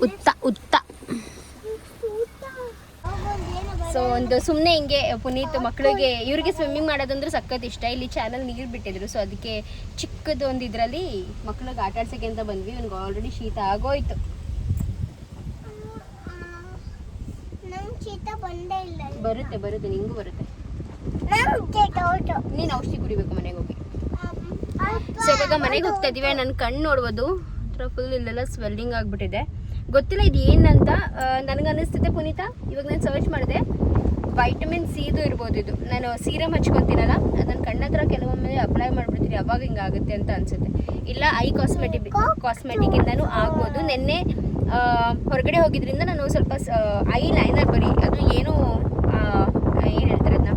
ಉತ್ತ ಉತ್ತ. ಸೊ ಒಂದು ಸುಮ್ಮನೆ ಹಿಂಗೆ ಪುನೀತ್ ಮಕ್ಕಳಿಗೆ ಇವ್ರಿಗೆ ಸ್ವಿಮ್ಮಿಂಗ್ ಮಾಡೋದಂದ್ರೆ ಸಖತ್ ಇಷ್ಟ. ಇಲ್ಲಿ ಚಾನಲ್ ನೀರು ಬಿಟ್ಟಿದ್ರು. ಸೊ ಅದಕ್ಕೆ ಚಿಕ್ಕದೊಂದು ಇದರಲ್ಲಿ ಮಕ್ಳಿಗೆ ಆಟ ಆಡ್ಸಕ್ಕೆ ಅಂತ ಬಂದ್ವಿ. ಅವ್ನಿಗೆ ಆಲ್ರೆಡಿ ಶೀತ ಆಗೋಯ್ತು. ಬರುತ್ತೆ ಬರುತ್ತೆ. ನಿಂಗೂ ಬರುತ್ತೆ. ನೀನು ಔಷಧಿ ಕುಡಿಬೇಕು ಮನೆಗೆ ಹೋಗಿ. ಸೊ ಇವಾಗ ಮನೆಗೆ ಹೋಗ್ತಾ ಇದೀವಿ. ನನ್ನ ಕಣ್ಣು ನೋಡ್ಬೋದು. ಫುಲ್ ಇಲ್ಲೆಲ್ಲ ಸ್ವೆಲ್ಲಿಂಗ್ ಆಗ್ಬಿಟ್ಟಿದೆ. ಗೊತ್ತಿಲ್ಲ ಇದು ಏನಂತ. ನನಗೆ ಅನಿಸ್ತಿದೆ ಪುನೀತ ಇವಾಗ ನಾನು ಸರ್ಚ್ ಮಾಡಿದೆ. ವೈಟಮಿನ್ ಸಿದು ಇರ್ಬೋದು ಇದು. ನಾನು ಸೀರಮ್ ಹಚ್ಕೊತೀನಲ್ಲ ಅದನ್ನು ನನ್ನ ಕಣ್ಣ ಹತ್ರ ಕೆಲವೊಮ್ಮೆ ಅಪ್ಲೈ ಮಾಡ್ಬಿಡ್ತೀನಿ ಅವಾಗ ಹಿಂಗಾಗುತ್ತೆ ಅಂತ ಅನ್ಸುತ್ತೆ. ಇಲ್ಲ ಐ ಕಾಸ್ಮೆಟಿಕ್ ಕಾಸ್ಮೆಟಿಕ್ ಇಂದನೂ ಆಗ್ಬೋದು. ನಿನ್ನೆ ಹೊರಗಡೆ ಹೋಗಿದ್ರಿಂದ ನಾನು ಸ್ವಲ್ಪ ಐ ಲೈನರ್ ಬರೀ ಅದು ಏನು ಏನು ಹೇಳ್ತಾರೆ ಅದನ್ನ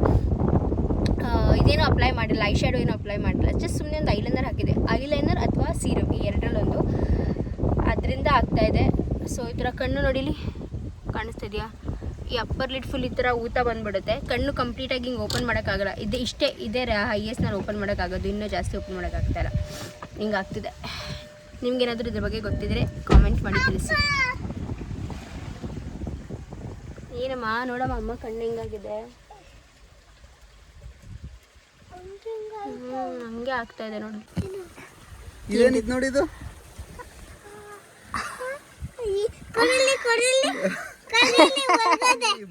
ಇದೇನು ಅಪ್ಲೈ ಮಾಡಿಲ್ಲ ಐ ಶ್ಯಾಡೋ ಏನು ಅಪ್ಲೈ ಮಾಡಿಲ್ಲ. ಜಸ್ಟ್ ಸುಮ್ಮನೆ ಒಂದು ಐಲೈನರ್ ಹಾಕಿದೆ. ಐ ಲೈನರ್ ಅಥವಾ ಸೀರಮ್ ಈ ಎರಡರಲ್ಲೊಂದು. ಅದರಿಂದ ಆಗ್ತಾ ಇದೆ. ಸೊ ಈ ಥರ ಕಣ್ಣು ನೋಡಿಲಿ ಕಾಣಿಸ್ತಾ ಇದೆಯಾ? ಈ ಅಪ್ಪರ್ ಲಿಡ್ ಫುಲ್ ಈ ಥರ ಊತ ಬಂದ್ಬಿಡುತ್ತೆ. ಕಣ್ಣು ಕಂಪ್ಲೀಟಾಗಿ ಹಿಂಗೆ ಓಪನ್ ಮಾಡೋಕ್ಕಾಗಲ್ಲ. ಇದು ಇಷ್ಟೇ, ಇದೇ ಹೈಯೆಸ್ಟ್ ನಾನು ಓಪನ್ ಮಾಡೋಕ್ಕಾಗೋದು. ಇನ್ನೂ ಜಾಸ್ತಿ ಓಪನ್ ಮಾಡೋಕ್ಕಾಗ್ತಾಯಿಲ್ಲ ಹಿಂಗೆ ಆಗ್ತಿದೆ. ನಿಮ್ಗೇನಾದರೂ ಇದ್ರ ಬಗ್ಗೆ ಗೊತ್ತಿದ್ರೆ ಕಾಮೆಂಟ್ ಮಾಡಿ ತಿಳಿಸಿ. ಏನಮ್ಮ, ನೋಡಮ್ಮ, ಅಮ್ಮ ಕಣ್ಣು ಹಿಂಗಾಗಿದೆ. ಹಂಗೆ ಆಗ್ತಾ ಇದೆ ನೋಡಿ. ನೋಡಿ ನೋಡಿದು ಕೊಡಲಿ ಕೊಡಲಿ ಕೊಡಲಿ ಒಳಗಡೆ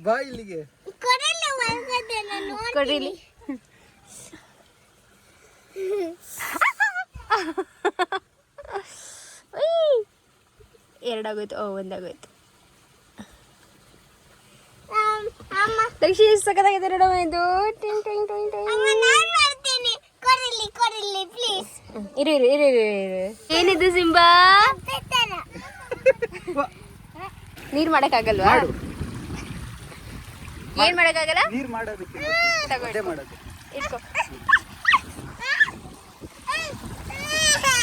ಬಾ ಇಲ್ಲಿಗೆ. ಕೊಡಲಿ ಎರಡಾಗೋಯ್ತು. ಓ ಒಂದಾಗೋಯ್ತು. ದಕ್ಷಿಣ ನೋಡಮ್ಮ ಇದು. ಟಿಂಗ್ ಟಿಂಗ್ ಟಿಂಗ್ ಇರು ಇರು ಇರು ಇರು ಏನಿದು ಸಿಂಬಾ? ನೀರು ಮಾಡೋಕ್ಕಾಗಲ್ವಾ? ಏನ್ ಮಾಡೋಕ್ಕಾಗಲ್ಲ? ನೀರ್ ಮಾಡೋದಕ್ಕೆ ಅದೇ ಮಾಡೋದು. ಇಟ್ಕೋ.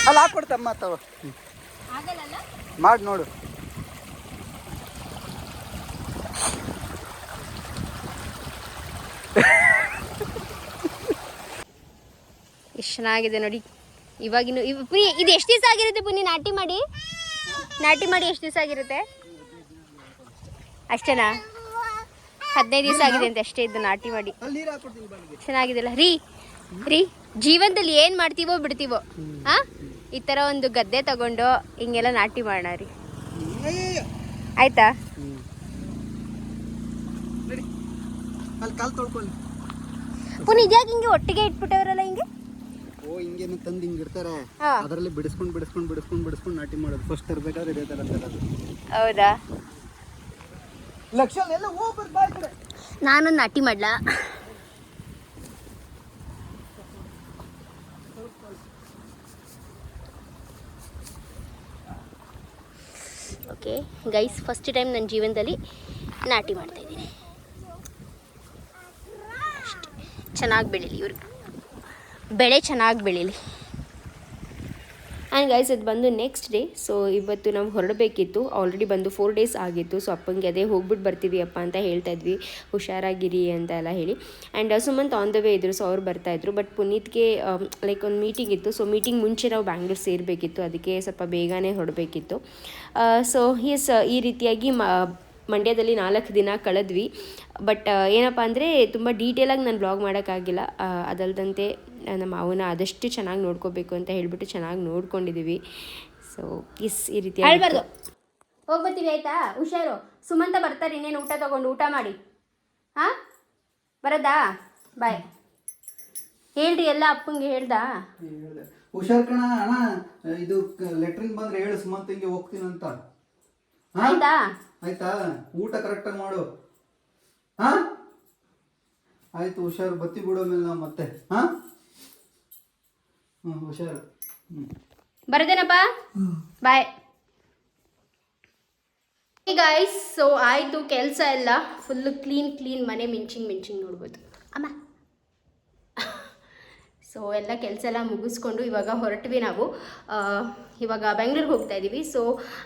ಅಲ್ಲಿ ಹಾಕೊಡ್ತಮ್ಮ ತವ ಮಾಡಿ ನೋಡು. ಎಷ್ಟು ಚೆನ್ನಾಗಿದೆ ನೋಡಿ. ಇವಾಗಿನ್ನು ಇವ್ ಪುನಿ ಇದು ಎಷ್ಟು ದಿವಸ ಆಗಿರುತ್ತೆ ಪುನಿ ನಾಟಿ ಮಾಡಿ? ನಾಟಿ ಮಾಡಿ ಎಷ್ಟು ದಿವಸ ಆಗಿರುತ್ತೆ? ಅಷ್ಟೇನಾ? ಹದಿನೈದು ದಿವಸ ಆಗಿದೆ ಅಂತ ಅಷ್ಟೇ ಇದು ನಾಟಿ ಮಾಡಿ. ಚೆನ್ನಾಗಿದೆಲ್ಲ ರೀ ರೀ ಜೀವನದಲ್ಲಿ ಏನು ಮಾಡ್ತೀವೋ ಬಿಡ್ತೀವೋ ಆ? ಈ ಥರ ಒಂದು ಗದ್ದೆ ತಗೊಂಡು ಹಿಂಗೆಲ್ಲ ನಾಟಿ ಮಾಡೋಣ ರೀ. ಆಯ್ತಾ? ಪುನಿ ಇದ್ಯಾಕೆ ಹಿಂಗೆ ಒಟ್ಟಿಗೆ ಇಟ್ಬಿಟ್ಟವ್ರಲ್ಲ ಹಿಂಗೆ? ಓ ಹಿಂಗೇನು ತಂದು ಹಿಂಗೆ ಇರ್ತಾರೆ ಹಾ. ಅದರಲ್ಲಿ ಬಿಡಿಸ್ಕೊಂಡು ಬಿಡಿಸ್ಕೊಂಡು ಬಿಡಿಸ್ಕೊಂಡು ಬಿಡಿಸ್ಕೊಂಡು ನಾಟಿ ಮಾಡೋದು. ಫಸ್ಟ್ ಇರಬೇಕಾದ್ರೆ ಇದೇ ಥರ ಹೌದಾ? ನಾನೊಂದು ನಾಟಿ ಮಾಡ್ಲ. ಓಕೆ ಗೈಸ್ ಫಸ್ಟ್ ಟೈಮ್ ನನ್ನ ಜೀವನದಲ್ಲಿ ನಾಟಿ ಮಾಡ್ತಾ ಇದ್ದೀನಿ. ಚೆನ್ನಾಗಿ ಬೆಳೀಲಿ ಇವ್ರಿಗೆ ಬೆಳೆ ಚೆನ್ನಾಗಿ ಬೆಳೀಲಿ. ಆ್ಯಂಡ್ ಗೈಸ್ ಅದು ಬಂದು ನೆಕ್ಸ್ಟ್ ಡೇ ಸೊ ಇವತ್ತು ನಾವು ಹೊರಡಬೇಕಿತ್ತು. ಆಲ್ರೆಡಿ ಬಂದು ಫೋರ್ ಡೇಸ್ ಆಗಿತ್ತು. ಸೊ ಅಪ್ಪಂಗೆ ಅದೇ ಹೋಗ್ಬಿಟ್ಟು ಬರ್ತೀವಿ ಅಪ್ಪ ಅಂತ ಹೇಳ್ತಾ ಇದ್ವಿ. ಹುಷಾರಾಗಿರಿ ಅಂತ ಎಲ್ಲ ಹೇಳಿ. And Sumanth on the way ಇದ್ರು. ಸೊ ಅವ್ರು ಬರ್ತಾ ಇದ್ರು. ಬಟ್ ಪುನೀತ್ಗೆ ಲೈಕ್ ಒಂದು ಮೀಟಿಂಗ್ ಇತ್ತು. ಸೊ ಮೀಟಿಂಗ್ ಮುಂಚೆ ನಾವು ಬ್ಯಾಂಗ್ಳೂರ್ ಸೇರಬೇಕಿತ್ತು. ಅದಕ್ಕೆ ಸ್ವಲ್ಪ ಬೇಗನೆ ಹೊರಡಬೇಕಿತ್ತು. ಸೊ ಎಸ್ ಈ ರೀತಿಯಾಗಿ ಮಂಡ್ಯದಲ್ಲಿ ನಾಲ್ಕು ದಿನ ಕಳೆದ್ವಿ. ಬಟ್ ಏನಪ್ಪ ಅಂದರೆ, ತುಂಬ ಡೀಟೇಲಾಗಿ ನಾನು ಬ್ಲಾಗ್ ಮಾಡೋಕ್ಕಾಗಿಲ್ಲ. ಅದಲ್ದಂತೆ ನಮ್ಮ ಮಾವನ ಆದಷ್ಟು ಚೆನ್ನಾಗಿ ನೋಡ್ಕೋಬೇಕು ಅಂತ ಹೇಳಿಬಿಟ್ಟು ಚೆನ್ನಾಗಿ ನೋಡ್ಕೊಂಡಿದ್ದೀವಿ ಸೊ ಇಸ್ ಈ ರೀತಿ ಹೇಳ್ಬಾರ್ದು ಹೋಗ್ಬರ್ತೀವಿ ಆಯಿತಾ? ಹುಷಾರು. ಸುಮಂತ ಬರ್ತಾರೆ ಇನ್ನೇನು ಊಟ ತಗೊಂಡು? ಊಟ ಮಾಡಿ. ಹಾಂ? ಬರದಾ? ಬಾಯ್ ಹೇಳ್ರಿ ಎಲ್ಲ ಅಪ್ಪಂಗೆ ಹೇಳ್ದಾ? ಹೇಳ್ದೆ. ಹುಷಾರ್ ಕಣ ಅಣ್ಣ ಇದು ಲೆಟ್ರಿನ್ ಬಂದ್ರೆ ಹೇಳು ಸುಮಂತಿಗೆ ಹೋಗ್ತೀನಂತ ಹಾ? ಆಯ್ತಾ? ಆಯ್ತಾ? ಊಟ ಕರೆಕ್ಟಾಗಿ ಮಾಡು. ಹಾ? ಆಯ್ತು ಹುಷಾರು ಬತ್ತಿ ಬಿಡೋ ಮೇಲೆ ನಾವು ಮತ್ತೆ. ಹಾ? ಹುಷಾರು. ಬರದೇನಪ್ಪ? ಬಾಯ್. ಗಾಯ್ಸ್ ಸೊ ಆಯಿತು ಕೆಲಸ ಎಲ್ಲ. ಫುಲ್ ಕ್ಲೀನ್ ಕ್ಲೀನ್ ಮನೆ ಮಿಂಚಿಂಗ್ ಮಿಂಚಿಂಗ್ ನೋಡ್ಬೋದು. ಅಮ್ಮ. ಸೊ ಎಲ್ಲ ಕೆಲಸ ಎಲ್ಲ ಮುಗಿಸ್ಕೊಂಡು ಇವಾಗ ಹೊರಟ್ವಿ ನಾವು. ಇವಾಗ ಬೆಂಗ್ಳೂರಿಗೆ ಹೋಗ್ತಾ ಇದ್ದೀವಿ ಸೊ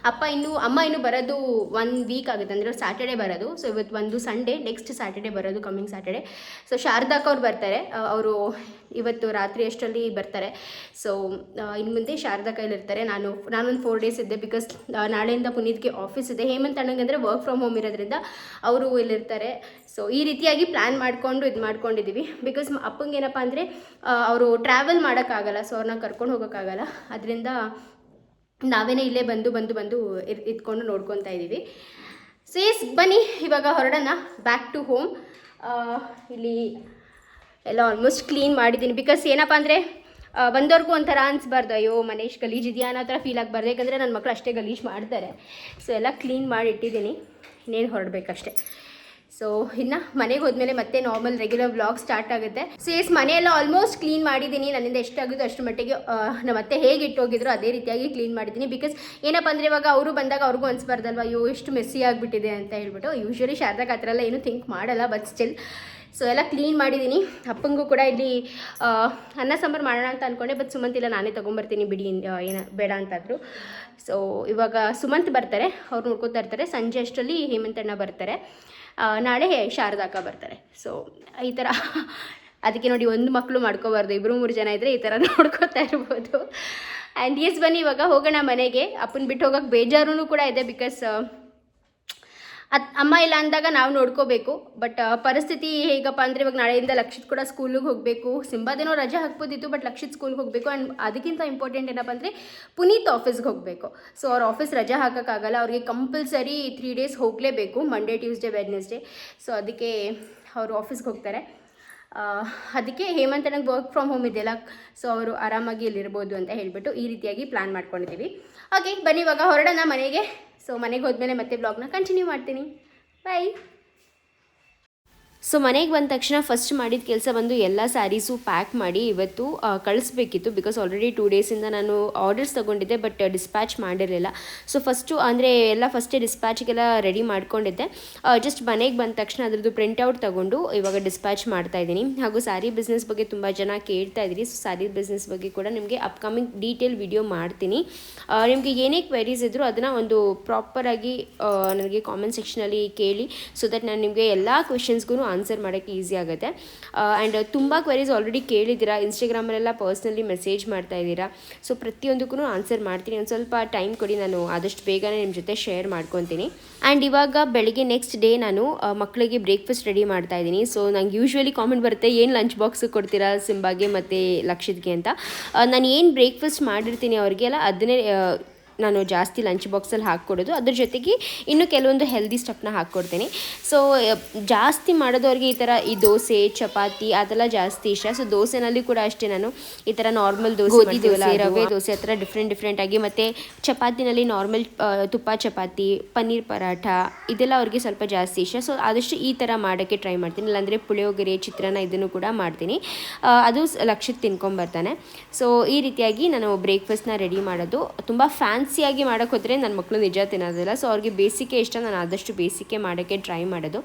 ಅಪ್ಪ ಇನ್ನೂ, ಅಮ್ಮ ಇನ್ನೂ ಬರೋದು ಒನ್ ವೀಕ್ ಆಗುತ್ತೆ. ಅಂದರೆ ಸ್ಯಾಟರ್ಡೆ ಬರೋದು. ಸೊ ಇವತ್ತು ಒಂದು ಸಂಡೇ ನೆಕ್ಸ್ಟ್ ಸ್ಯಾಟರ್ಡೆ ಬರೋದು ಕಮ್ಮಿಂಗ್ ಸ್ಯಾಟರ್ಡೆ ಸೊ ಶಾರದಾಕ್ ಅವ್ರು ಬರ್ತಾರೆ. ಅವರು ಇವತ್ತು ರಾತ್ರಿ ಅಷ್ಟರಲ್ಲಿ ಬರ್ತಾರೆ. ಸೊ ಇನ್ನು ಮುಂದೆ ಶಾರದಾ ಇರ್ತಾರೆ. ನಾನು, ನಾನೊಂದು ಫೋರ್ ಡೇಸ್ ಇದ್ದೆ ಬಿಕಾಸ್ ನಾಳೆಯಿಂದ ಪುನೀತ್ಗೆ ಆಫೀಸ್ ಇದೆ. ಹೇಮಂತ್ ಅಣ್ಣಂಗೆ ಅಂದರೆ ವರ್ಕ್ ಫ್ರಮ್ ಹೋಮ್ ಇರೋದ್ರಿಂದ ಅವರು ಇಲ್ಲಿರ್ತಾರೆ ಸೊ ಈ ರೀತಿಯಾಗಿ ಪ್ಲ್ಯಾನ್ ಮಾಡಿಕೊಂಡು ಇದು ಮಾಡ್ಕೊಂಡಿದ್ದೀವಿ ಬಿಕಾಸ್ ಅಪ್ಪಂಗೆ ಏನಪ್ಪ ಅಂದರೆ ಅವರು ಟ್ರಾವೆಲ್ ಮಾಡೋಕ್ಕಾಗಲ್ಲ ಸೊ ಅವ್ರನ್ನ ಕರ್ಕೊಂಡು ಹೋಗೋಕ್ಕಾಗಲ್ಲ. ಅದರಿಂದ ನಾವೇನೇ ಇಲ್ಲೇ ಬಂದು ಬಂದು ಬಂದು ಇದ್ಕೊಂಡು ನೋಡ್ಕೊತಾ ಇದ್ದೀವಿ ಸೊ ಎಸ್ ಬನ್ನಿ, ಇವಾಗ ಹೊರಡೋಣ ಬ್ಯಾಕ್ ಟು ಹೋಮ್ ಇಲ್ಲಿ ಎಲ್ಲ ಆಲ್ಮೋಸ್ಟ್ ಕ್ಲೀನ್ ಮಾಡಿದ್ದೀನಿ. ಬಿಕಾಸ್ ಏನಪ್ಪ ಅಂದರೆ ಬಂದವ್ರಿಗೂ ಒಂಥರ ಅನ್ಸ್ಬಾರ್ದು, ಅಯ್ಯೋ, ಮನೇಶ್ ಗಲೀಜಿದೆಯಾ ಅನ್ನೋ ಥರ ಫೀಲ್ ಆಗಬಾರ್ದು. ಯಾಕಂದರೆ ನನ್ನ ಮಕ್ಕಳು ಅಷ್ಟೇ ಗಲೀಜು ಮಾಡ್ತಾರೆ. ಸೊ ಎಲ್ಲ ಕ್ಲೀನ್ ಮಾಡಿ ಇಟ್ಟಿದ್ದೀನಿ ಇನ್ನೇನು ಹೊರಡಬೇಕಷ್ಟೆ. ಸೊ ಇನ್ನು ಮನೆಗೆ ಹೋದ್ಮೇಲೆ ಮತ್ತೆ ನಾರ್ಮಲ್ ರೆಗ್ಯುಲರ್ ಬ್ಲಾಗ್ ಸ್ಟಾರ್ಟ್ ಆಗುತ್ತೆ. ಸೊ ಎಸ್ ಮನೆಯೆಲ್ಲ ಆಲ್ಮೋಸ್ಟ್ ಕ್ಲೀನ್ ಮಾಡಿದ್ದೀನಿ ನನ್ನಿಂದ ಎಷ್ಟಾಗುತ್ತೋ ಅಷ್ಟು ಮಟ್ಟಿಗೆ ನಮ್ಮ ಮತ್ತೆ ಹೇಗೆ ಇಟ್ಟೋಗಿದ್ರು ಅದೇ ರೀತಿಯಾಗಿ ಕ್ಲೀನ್ ಮಾಡಿದ್ದೀನಿ ಬಿಕಾಸ್ ಏನಪ್ಪ ಅಂದರೆ ಇವಾಗ ಅವರು ಬಂದಾಗ ಅವ್ರಿಗೂ ಅನ್ಸ್ಬಾರ್ದಲ್ವ ಅಯ್ಯೋ ಎಷ್ಟು ಮೆಸ್ಸಿ ಆಗಿಬಿಟ್ಟಿದೆ ಅಂತ ಹೇಳ್ಬಿಟ್ಟು. ಯೂಶ್ವಲಿ ಶಾರದಾಗ ಆ ಎಲ್ಲ ಏನೂ ಥಿಂಕ್ ಮಾಡಲ್ಲ ಬಟ್ ಸ್ಟಿಲ್ ಸೊ ಎಲ್ಲ ಕ್ಲೀನ್ ಮಾಡಿದ್ದೀನಿ ಅಪ್ಪಂಗೂ ಕೂಡ ಇಲ್ಲಿ ಅನ್ನ ಸಾಂಬಾರು ಮಾಡೋಣ ಅಂತ ಅಂದ್ಕೊಂಡೆ ಬಟ್ ಸುಮಂತ್ ಇಲ್ಲ, ನಾನೇ ತೊಗೊಂಬರ್ತೀನಿ ಬಿಡಿ ಏನ, ಬೇಡ ಅಂತಾದ್ರು. ಸೊ ಇವಾಗ ಸುಮಂತ್ ಬರ್ತಾರೆ, ಅವ್ರು ನೋಡ್ಕೊತಾ ಇರ್ತಾರೆ. ಸಂಜೆ ಅಷ್ಟರಲ್ಲಿ ಹೇಮಂತಣ್ಣ ಬರ್ತಾರೆ. ನಾಳೆ ಶಾರದಾಕ ಬರ್ತಾರೆ. ಸೊ ಈ ಥರ ಅದಕ್ಕೆ ನೋಡಿ ಒಂದು ಮಕ್ಕಳು ಮಾಡ್ಕೋಬಾರ್ದು ಇಬ್ಬರು ಮೂರು ಜನ ಇದ್ದರೆ ಈ ಥರ ನೋಡ್ಕೋತಾ ಇರ್ಬೋದು. ಆ್ಯಂಡ್ ಎಸ್ ಬನ್ನಿ, ಇವಾಗ ಹೋಗೋಣ ಮನೆಗೆ. ಅಪ್ಪನ ಬಿಟ್ಟು ಹೋಗೋಕೆ ಬೇಜಾರು ಕೂಡ ಇದೆ ಬಿಕಾಸ್ ಅತ್ ಅಮ್ಮ ಇಲ್ಲ ಅಂದಾಗ ನಾವು ನೋಡ್ಕೋಬೇಕು. ಬಟ್ ಪರಿಸ್ಥಿತಿ ಹೇಗಪ್ಪ ಅಂದರೆ ಇವಾಗ ನಾಳೆಯಿಂದ ಲಕ್ಷಿತ್ ಕೂಡ ಸ್ಕೂಲಿಗೆ ಹೋಗಬೇಕು. ಸಿಂಬಾದೇನೋ ರಜೆ ಹಾಕ್ಬೋದಿತ್ತು ಬಟ್ ಲಕ್ಷಿತ್ ಸ್ಕೂಲ್ಗೆ ಹೋಗಬೇಕು. ಆ್ಯಂಡ್ ಅದಕ್ಕಿಂತ ಇಂಪಾರ್ಟೆಂಟ್ ಏನಪ್ಪ ಅಂದರೆ ಪುನೀತ್ ಆಫೀಸ್ಗೆ ಹೋಗಬೇಕು. ಸೊ ಅವ್ರ ಆಫೀಸ್ ರಜೆ ಹಾಕೋಕ್ಕಾಗಲ್ಲ. ಅವ್ರಿಗೆ ಕಂಪಲ್ಸರಿ ತ್ರೀ ಡೇಸ್ ಹೋಗಲೇಬೇಕು. ಮಂಡೇ ಟ್ಯೂಸ್ಡೇ ವೆಡ್ನೆಸ್ಡೇ ಸೊ ಅದಕ್ಕೆ ಅವರು ಆಫೀಸ್ಗೆ ಹೋಗ್ತಾರೆ. ಅದಕ್ಕೆ ಹೇಮಂತ್ ನನಗೆ ವರ್ಕ್ ಫ್ರಮ್ ಹೋಮ್ ಇದೆಯಲ್ಲ ಸೊ ಅವರು ಆರಾಮಾಗಿ ಇಲ್ಲಿರ್ಬೋದು ಅಂತ ಹೇಳಿಬಿಟ್ಟು ಈ ರೀತಿಯಾಗಿ ಪ್ಲ್ಯಾನ್ ಮಾಡ್ಕೊಂಡಿದ್ದೀವಿ ಓಕೆ ಬನ್ನಿ ಇವಾಗ ಹೊರಡೋಣ ಮನೆಗೆ. ಸೊ ಮನೆಗೆ ಹೋದ್ಮೇಲೆ ಮತ್ತೆ ಬ್ಲಾಗ್ನ ಕಂಟಿನ್ಯೂ ಮಾಡ್ತೀನಿ. ಬಾಯ್ ಸೊ ಮನೆಗೆ ಬಂದ ತಕ್ಷಣ ಫಸ್ಟ್ ಮಾಡಿದ ಕೆಲಸ ಬಂದು ಎಲ್ಲ ಸ್ಯಾರೀಸು ಪ್ಯಾಕ್ ಮಾಡಿ ಇವತ್ತು ಕಳಿಸ್ಬೇಕಿತ್ತು ಬಿಕಾಸ್ ಆಲ್ರೆಡಿ ಟೂ ಡೇಸಿಂದ ನಾನು ಆರ್ಡರ್ಸ್ ತೊಗೊಂಡಿದ್ದೆ ಬಟ್ ಡಿಸ್ಪ್ಯಾಚ್ ಮಾಡಿರಲಿಲ್ಲ. ಸೊ ಫಸ್ಟು ಅಂದರೆ ಎಲ್ಲ ಫಸ್ಟೇ ಡಿಸ್ಪ್ಯಾಚ್ಗೆಲ್ಲ ರೆಡಿ ಮಾಡ್ಕೊಂಡಿದ್ದೆ. ಜಸ್ಟ್ ಮನೆಗೆ ಬಂದ ತಕ್ಷಣ ಅದರದ್ದು ಪ್ರಿಂಟೌಟ್ ತೊಗೊಂಡು ಇವಾಗ ಡಿಸ್ಪ್ಯಾಚ್ ಮಾಡ್ತಾ ಇದ್ದೀನಿ. ಹಾಗೂ ಸ್ಯಾರಿ ಬಿಸ್ನೆಸ್ ಬಗ್ಗೆ ತುಂಬ ಜನ ಕೇಳ್ತಾ ಇದ್ದೀರಿ ಸೊ ಸ್ಯಾರಿ ಬಿಸ್ನೆಸ್ ಬಗ್ಗೆ ಕೂಡ ನಿಮಗೆ ಅಪ್ಕಮಿಂಗ್ ಡೀಟೇಲ್ ವಿಡಿಯೋ ಮಾಡ್ತೀನಿ. ನಿಮಗೆ ಏನೇ ಕ್ವೆರೀಸ್ ಇದ್ದರೂ ಅದನ್ನು ಒಂದು ಪ್ರಾಪರಾಗಿ ನನಗೆ ಕಾಮೆಂಟ್ ಸೆಕ್ಷನಲ್ಲಿ ಕೇಳಿ ಸೊ ದಟ್ ನಾನು ನಿಮಗೆ ಎಲ್ಲ ಕ್ವೆಶನ್ಸ್ಗೂ ಆನ್ಸರ್ ಮಾಡೋಕ್ಕೆ ಈಸಿ ಆಗುತ್ತೆ. ಆ್ಯಂಡ್ ತುಂಬ ಕ್ವೆರೀಸ್ ಆಲ್ರೆಡಿ ಕೇಳಿದ್ದೀರಾ? ಇನ್ಸ್ಟಾಗ್ರಾಮಲ್ಲೆಲ್ಲ ಪರ್ಸ್ನಲಿ ಮೆಸೇಜ್ ಮಾಡ್ತಾ ಇದ್ದೀರಾ? ಸೊ ಪ್ರತಿಯೊಂದಕ್ಕೂ ಆನ್ಸರ್ ಮಾಡ್ತೀನಿ. ಒಂದು ಸ್ವಲ್ಪ ಟೈಮ್ ಕೊಡಿ, ನಾನು ಆದಷ್ಟು ಬೇಗನೆ ನಿಮ್ಮ ಜೊತೆ ಶೇರ್ ಮಾಡ್ಕೊತೀನಿ. ಆ್ಯಂಡ್ ಇವಾಗ ಬೆಳಿಗ್ಗೆ ನೆಕ್ಸ್ಟ್ ಡೇ ನಾನು ಮಕ್ಕಳಿಗೆ ಬ್ರೇಕ್ಫಾಸ್ಟ್ ರೆಡಿ ಮಾಡ್ತಾ ಇದ್ದೀನಿ. ಸೊ ನಂಗೆ ಯೂಶ್ವಲಿ ಕಾಮೆಂಟ್ ಬರುತ್ತೆ, ಏನು ಲಂಚ್ ಬಾಕ್ಸ್ ಕೊಡ್ತೀರಾ ಸಿಂಬಾಗೆ ಮತ್ತು ಲಕ್ಷಿತ್ಗೆ? ಅಂತ. ನಾನು ಏನು ಬ್ರೇಕ್ಫಾಸ್ಟ್ ಮಾಡಿರ್ತೀನಿ ಅವ್ರಿಗೆಲ್ಲ, ಅದನ್ನೇ ನಾನು ಜಾಸ್ತಿ ಲಂಚ್ ಬಾಕ್ಸಲ್ಲಿ ಹಾಕ್ಕೊಡೋದು. ಅದ್ರ ಜೊತೆಗೆ ಇನ್ನು ಕೆಲವೊಂದು ಹೆಲ್ದಿ ಸ್ಟಫ್ನ ಹಾಕ್ಕೊಡ್ತೀನಿ. ಸೊ ಜಾಸ್ತಿ ಮಾಡೋದವ್ರಿಗೆ ಈ ಥರ ಈ ದೋಸೆ ಚಪಾತಿ ಅದೆಲ್ಲ ಜಾಸ್ತಿ ಇಷ್ಟ. ಸೊ ದೋಸೆನಲ್ಲಿ ಕೂಡ ಅಷ್ಟೇ ನಾನು ಈ ಥರ ನಾರ್ಮಲ್ ದೋಸೆ ರವೆ ದೋಸೆ ಆ ಥರ ಡಿಫ್ರೆಂಟ್ ಡಿಫ್ರೆಂಟ್ ಆಗಿ ಮತ್ತು ಚಪಾತಿನಲ್ಲಿ ನಾರ್ಮಲ್ ತುಪ್ಪ ಚಪಾತಿ ಪನ್ನೀರ್ ಪರಾಠ ಇದೆಲ್ಲ ಅವ್ರಿಗೆ ಸ್ವಲ್ಪ ಜಾಸ್ತಿ ಇಷ್ಟ. ಸೊ ಆದಷ್ಟು ಈ ಥರ ಮಾಡೋಕ್ಕೆ ಟ್ರೈ ಮಾಡ್ತೀನಿ. ಇಲ್ಲಾಂದರೆ ಪುಳಿಯೋಗರೆ ಚಿತ್ರಾನ್ನ ಇದನ್ನು ಕೂಡ ಮಾಡ್ತೀನಿ. ಅದು ಲಕ್ಷಕ್ಕೆ ತಿನ್ಕೊಂಬರ್ತಾನೆ ಸೊ ಈ ರೀತಿಯಾಗಿ ನಾನು ಬ್ರೇಕ್ಫಾಸ್ಟ್ನ ರೆಡಿ ಮಾಡೋದು. ತುಂಬ ಫ್ಯಾನ್ಸಿಯಾಗಿ ಮಾಡೋಕ್ಕೆ ಹೋದರೆ ನನ್ನ ಮಕ್ಕಳು ನಿಜ ತಿನ್ನೋದಿಲ್ಲ. ಸೊ ಅವ್ರಿಗೆ ಬೇಸಿಗೆ ಇಷ್ಟ, ನಾನು ಆದಷ್ಟು ಬೇಸಿಗೆ ಮಾಡೋಕ್ಕೆ ಟ್ರೈ ಮಾಡೋದು.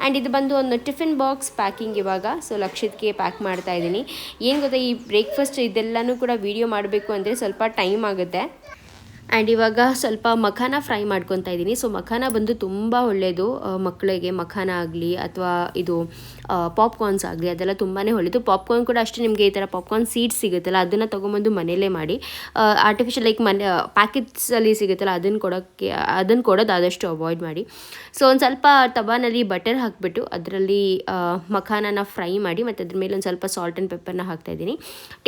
ಆ್ಯಂಡ್ ಇದು ಬಂದು ಒಂದು ಟಿಫಿನ್ ಬಾಕ್ಸ್ ಪ್ಯಾಕಿಂಗ್ ಇವಾಗ. ಸೊ ಲಕ್ಷಕ್ಕೆ ಪ್ಯಾಕ್ ಮಾಡ್ತಾ ಇದ್ದೀನಿ. ಏನು ಗೊತ್ತಾ, ಈ ಬ್ರೇಕ್ಫಾಸ್ಟ್ ಇದೆಲ್ಲನೂ ಕೂಡ ವೀಡಿಯೋ ಮಾಡಬೇಕು ಅಂದರೆ ಸ್ವಲ್ಪ ಟೈಮ್ ಆಗುತ್ತೆ. ಆ್ಯಂಡ್ ಇವಾಗ ಸ್ವಲ್ಪ ಮಖಾನ ಫ್ರೈ ಮಾಡ್ಕೊತಾ ಇದ್ದೀನಿ. ಸೊ ಮಖಾನ ಬಂದು ತುಂಬ ಒಳ್ಳೆಯದು ಮಕ್ಕಳಿಗೆ ಮಖಾನ ಆಗಲಿ ಅಥವಾ ಇದು ಪಾಪ್ಕಾರ್ನ್ಸ್ ಆಗಲಿ, ಅದೆಲ್ಲ ತುಂಬಾ ಒಳ್ಳೆಯದು ಪಾಪ್ಕಾರ್ನ್ ಕೂಡ ಅಷ್ಟೇ ನಿಮಗೆ ಈ ಥರ ಪಾಪ್ಕಾರ್ನ್ ಸೀಡ್ಸ್ ಸಿಗುತ್ತಲ್ಲ, ಅದನ್ನು ತೊಗೊಂಬಂದು ಮನೆಯಲ್ಲೇ ಮಾಡಿ ಆರ್ಟಿಫಿಷಿಯಲ್ ಲೈಕ್ ಮನೆ ಪ್ಯಾಕೆಟ್ಸಲ್ಲಿ ಸಿಗುತ್ತಲ್ಲ ಅದನ್ನು ಕೊಡೋಕ್ಕೆ ಅದನ್ನು ಕೊಡೋದು ಆದಷ್ಟು ಅವಾಯ್ಡ್ ಮಾಡಿ. ಸೊ ಒಂದು ಸ್ವಲ್ಪ ತಬಾನಲ್ಲಿ ಬಟರ್ ಹಾಕಿಬಿಟ್ಟು, ಅದರಲ್ಲಿ ಮಖಾನನ ಫ್ರೈ ಮಾಡಿ, ಮತ್ತು ಅದ್ರ ಮೇಲೆ ಒಂದು ಸ್ವಲ್ಪ ಸಾಲ್ಟ್ ಆ್ಯಂಡ್ ಪೆಪ್ಪರ್ನ ಹಾಕ್ತಾಯಿದ್ದೀನಿ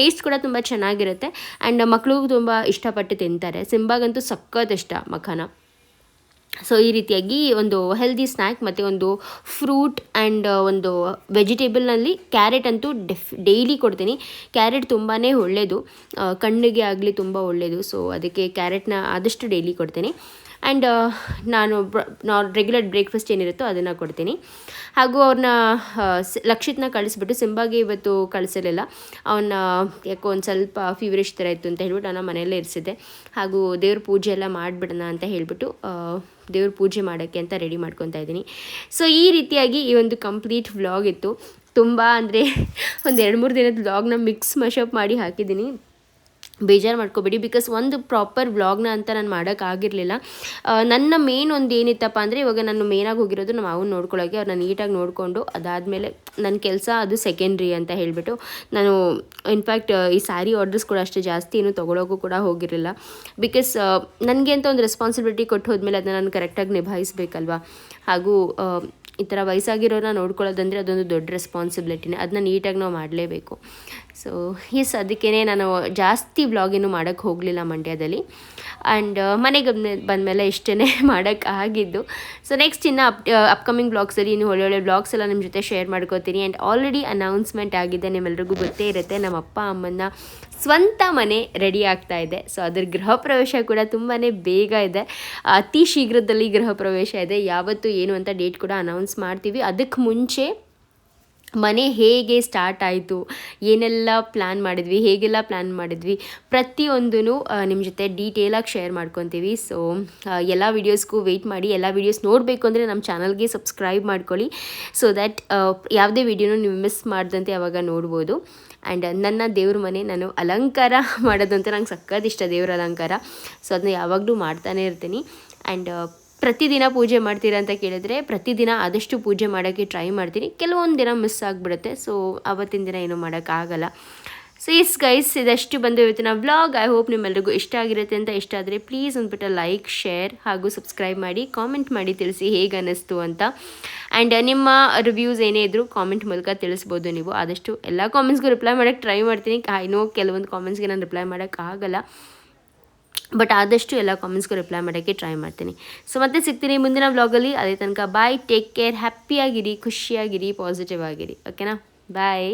ಟೇಸ್ಟ್ ಕೂಡ ತುಂಬ ಚೆನ್ನಾಗಿರುತ್ತೆ ಆ್ಯಂಡ್ ಮಕ್ಕಳು ತುಂಬ ಇಷ್ಟಪಟ್ಟು ತಿಂತಾರೆ. ಸಿಂಬಾಗಂತೂ ಸಖತ್ ಇಷ್ಟ ಮಖಾನ. ಸೊ ಈ ರೀತಿಯಾಗಿ ಒಂದು ಹೆಲ್ದಿ ಸ್ನ್ಯಾಕ್ ಮತ್ತು ಒಂದು ಫ್ರೂಟ್ ಆ್ಯಂಡ್ ಒಂದು ವೆಜಿಟೇಬಲ್ನಲ್ಲಿ ಕ್ಯಾರೆಟ್ ಅಂತೂ ಡೆಫ್ ಡೈಲಿ ಕೊಡ್ತೀನಿ. ಕ್ಯಾರೆಟ್ ತುಂಬಾ ಒಳ್ಳೆಯದು ಕಣ್ಣಿಗೆ ಆಗಲಿ ತುಂಬ ಒಳ್ಳೆಯದು ಸೊ ಅದಕ್ಕೆ ಕ್ಯಾರೆಟ್ನ ಆದಷ್ಟು ಡೈಲಿ ಕೊಡ್ತೀನಿ. ಆ್ಯಂಡ್ ನಾನು ನಾ ರೆಗ್ಯುಲರ್ ಬ್ರೇಕ್ಫಾಸ್ಟ್ ಏನಿರುತ್ತೋ ಅದನ್ನು ಕೊಡ್ತೀನಿ. ಹಾಗೂ ಅವ್ರನ್ನ ಲಕ್ಷಿತ್ನ ಕಳಿಸ್ಬಿಟ್ಟು ಸಿಂಬಾಗೆ ಇವತ್ತು ಕಳಿಸಲಿಲ್ಲ. ಅವನ್ನ ಯಾಕೋ ಒಂದು ಸ್ವಲ್ಪ ಫೀವರಿಶ್ ಥರ ಇತ್ತು ಅಂತ ಹೇಳ್ಬಿಟ್ಟು ನಾನು ಮನೆಯಲ್ಲೇ ಇರಿಸಿದ್ದೆ. ಹಾಗೂ ದೇವ್ರ ಪೂಜೆ ಎಲ್ಲ ಮಾಡಿಬಿಡೋಣ ಅಂತ ಹೇಳ್ಬಿಟ್ಟು ದೇವ್ರ ಪೂಜೆ ಮಾಡೋಕ್ಕೆ ಅಂತ ರೆಡಿ ಮಾಡ್ಕೊತಾ ಇದ್ದೀನಿ. ಸೊ ಈ ರೀತಿಯಾಗಿ ಈ ಒಂದು ಕಂಪ್ಲೀಟ್ ವ್ಲಾಗ್ ಇತ್ತು. ತುಂಬ ಅಂದರೆ ಒಂದು ಎರಡು ಮೂರು ದಿನದ ವ್ಲಾಗ್ನ ಮಿಕ್ಸ್ ಮಶಪ್ ಮಾಡಿ ಹಾಕಿದ್ದೀನಿ. ಬೇಜಾರು ಮಾಡ್ಕೋಬೇಡಿ ಬಿಕಾಸ್ ಒಂದು ಪ್ರಾಪರ್ ವ್ಲಾಗ್ನ ಅಂತ ನಾನು ಮಾಡೋಕ್ಕಾಗಿರಲಿಲ್ಲ ನನ್ನ ಮೇನ್ ಒಂದು ಏನಿತ್ತಪ್ಪ ಅಂದರೆ ಇವಾಗ ನಾನು ಮೇನಾಗಿ ಹೋಗಿರೋದು ನಮ್ಮ ನೋಡ್ಕೊಳ್ಳೋಕ್ಕೆ ನೋಡ್ಕೊಳ್ಳೋಕೆ ಅವ್ರನ್ನ ನೀಟಾಗಿ ನೋಡಿಕೊಂಡು ಅದಾದಮೇಲೆ ನನ್ನ ಕೆಲಸ ಅದು ಸೆಕೆಂಡ್ರಿ ಅಂತ ಹೇಳಿಬಿಟ್ಟು ನಾನು ಇನ್ಫ್ಯಾಕ್ಟ್ ಈ ಸ್ಯಾರಿ ಆರ್ಡರ್ಸ್ ಕೂಡ ಅಷ್ಟೇ ಜಾಸ್ತಿ ಏನು ತೊಗೊಳೋಕ್ಕೂ ಕೂಡ ಹೋಗಿರಲಿಲ್ಲ. ಬಿಕಾಸ್ ನನಗೆ ಅಂತ ಒಂದು ರೆಸ್ಪಾನ್ಸಿಬಿಲಿಟಿ ಕೊಟ್ಟು ಹೋದ್ಮೇಲೆ ಅದನ್ನ ನಾನು ಕರೆಕ್ಟಾಗಿ ನಿಭಾಯಿಸಬೇಕಲ್ವಾ? ಹಾಗೂ ಈ ಥರ ವಯಸ್ಸಾಗಿರೋರನ್ನ ನೋಡ್ಕೊಳ್ಳೋದಂದರೆ ಅದೊಂದು ದೊಡ್ಡ ರೆಸ್ಪಾನ್ಸಿಬಿಲಿಟಿನೇ ಅದನ್ನ ನೀಟಾಗಿ ನಾವು ಮಾಡಲೇಬೇಕು. ಸೊ ಎಸ್ ಅದಕ್ಕೇ ನಾನು ಜಾಸ್ತಿ ವ್ಲಾಗೇನು ಮಾಡೋಕ್ಕೆ ಹೋಗಲಿಲ್ಲ ಮಂಡ್ಯದಲ್ಲಿ. ಆ್ಯಂಡ್ ಮನೆಗೆ ಬಂದಮೇಲೆ ಇಷ್ಟೇ ಮಾಡೋಕ್ಕೆ ಆಗಿದ್ದು. ಸೊ ನೆಕ್ಸ್ಟ್ ಇನ್ನು ಅಪ್ ಅಪ್ಕಮಿಂಗ್ ಬ್ಲಾಗ್ಸಲ್ಲಿ ಇನ್ನು ಒಳ್ಳೆ ಒಳ್ಳೆ ಬ್ಲಾಗ್ಸ್ ಎಲ್ಲ ನಿಮ್ಮ ಜೊತೆ ಶೇರ್ ಮಾಡ್ಕೋತೀನಿ. ಆ್ಯಂಡ್ ಆಲ್ರೆಡಿ ಅನೌನ್ಸ್ಮೆಂಟ್ ಆಗಿದೆ, ನಿಮ್ಮೆಲ್ರಿಗೂ ಗೊತ್ತೇ ಇರುತ್ತೆ. ನಮ್ಮ ಅಪ್ಪ ಅಮ್ಮನ ಸ್ವಂತ ಮನೆ ರೆಡಿ ಆಗ್ತಾ ಇದೆ. ಸೊ ಅದ್ರ ಗೃಹ ಪ್ರವೇಶ ಕೂಡ ತುಂಬಾ ಬೇಗ ಇದೆ. ಅತಿ ಶೀಘ್ರದಲ್ಲಿ ಗೃಹ ಪ್ರವೇಶ ಇದೆ. ಯಾವತ್ತು ಏನು ಅಂತ ಡೇಟ್ ಕೂಡ ಅನೌನ್ಸ್ ಮಾಡ್ತೀವಿ. ಅದಕ್ಕೆ ಮುಂಚೆ ಮನೆ ಹೇಗೆ ಸ್ಟಾರ್ಟ್ ಆಯಿತು, ಏನೆಲ್ಲ ಪ್ಲ್ಯಾನ್ ಮಾಡಿದ್ವಿ, ಹೇಗೆಲ್ಲ ಪ್ಲ್ಯಾನ್ ಮಾಡಿದ್ವಿ ಪ್ರತಿಯೊಂದೂ ನಿಮ್ಮ ಜೊತೆ ಡೀಟೇಲಾಗಿ ಶೇರ್ ಮಾಡ್ಕೊತೀವಿ. ಸೊ ಎಲ್ಲ ವೀಡಿಯೋಸ್ಗೂ ವೆಯ್ಟ್ ಮಾಡಿ, ಎಲ್ಲ ವೀಡಿಯೋಸ್ ನೋಡಬೇಕು ಅಂದರೆ ನಮ್ಮ ಚಾನಲ್ಗೆ ಸಬ್ಸ್ಕ್ರೈಬ್ ಮಾಡ್ಕೊಳ್ಳಿ. ಸೊ ದ್ಯಾಟ್ ಯಾವುದೇ ವೀಡಿಯೋನೂ ನೀವು ಮಿಸ್ ಮಾಡ್ದಂತೆ ಅವಾಗ ನೋಡ್ಬೋದು. ಆ್ಯಂಡ್ ನನ್ನ ದೇವ್ರ ಮನೆ ನಾನು ಅಲಂಕಾರ ಮಾಡೋದಂತ ನಂಗೆ ಸಖತ್ ಇಷ್ಟ ದೇವ್ರ ಅಲಂಕಾರ. ಸೊ ಅದನ್ನ ಯಾವಾಗಲೂ ಮಾಡ್ತಾನೆ ಇರ್ತೀನಿ. ಆ್ಯಂಡ್ ಪ್ರತಿದಿನ ಪೂಜೆ ಮಾಡ್ತೀರಾ ಅಂತ ಕೇಳಿದ್ರೆ ಪ್ರತಿದಿನ ಆದಷ್ಟು ಪೂಜೆ ಮಾಡೋಕ್ಕೆ ಟ್ರೈ ಮಾಡ್ತೀನಿ. ಕೆಲವೊಂದು ದಿನ ಮಿಸ್ ಆಗಿಬಿಡುತ್ತೆ ಸೊ ಅವತ್ತಿನ ದಿನ ಏನೂ ಮಾಡೋಕ್ಕಾಗಲ್ಲ. ಸೊ ಎಸ್ ಗೈಸ್ ಇದಷ್ಟು ಬಂದು ಇವತ್ತಿನ ವ್ಲಾಗ್ ಐ ಹೋಪ್ ನಿಮ್ಮೆಲ್ಲರಿಗೂ ಇಷ್ಟ ಆಗಿರುತ್ತೆ ಅಂತ ಇಷ್ಟ ಆದರೆ ಪ್ಲೀಸ್ ಅಂದ್ಬಿಟ್ಟು ಲೈಕ್ ಶೇರ್ ಹಾಗೂ ಸಬ್ಸ್ಕ್ರೈಬ್ ಮಾಡಿ ಕಾಮೆಂಟ್ ಮಾಡಿ ತಿಳಿಸಿ ಹೇಗೆ ಅನ್ನಿಸ್ತು ಅಂತ. ಆ್ಯಂಡ್ ನಿಮ್ಮ ರಿವ್ಯೂಸ್ ಏನೇ ಇದ್ದರೂ ಕಾಮೆಂಟ್ ಮೂಲಕ ತಿಳಿಸ್ಬೋದು ನೀವು. ಆದಷ್ಟು ಎಲ್ಲ ಕಾಮೆಂಟ್ಸ್ಗೂ ರಿಪ್ಲೈ ಮಾಡೋಕ್ಕೆ ಟ್ರೈ ಮಾಡ್ತೀನಿ. ಐ ನೋ ಕೆಲವೊಂದು ಕಾಮೆಂಟ್ಸ್ಗೆ ನಾನು ರಿಪ್ಲೈ ಮಾಡೋಕ್ಕಾಗಲ್ಲ ಬಟ್ ಆದಷ್ಟು ಎಲ್ಲ ಕಾಮೆಂಟ್ಸ್ಗೂ ರಿಪ್ಲೈ ಮಾಡೋಕ್ಕೆ ಟ್ರೈ ಮಾಡ್ತೀನಿ. ಸೊ ಮತ್ತೆ ಸಿಗ್ತೀನಿ ಮುಂದಿನ ವ್ಲಾಗಲ್ಲಿ ಅದೇ ತನಕ ಬಾಯ್ ಟೇಕ್ ಕೇರ್ ಹ್ಯಾಪಿಯಾಗಿರಿ ಖುಷಿಯಾಗಿರಿ ಪಾಸಿಟಿವ್ ಆಗಿರಿ. ಓಕೆನಾ ಬಾಯ್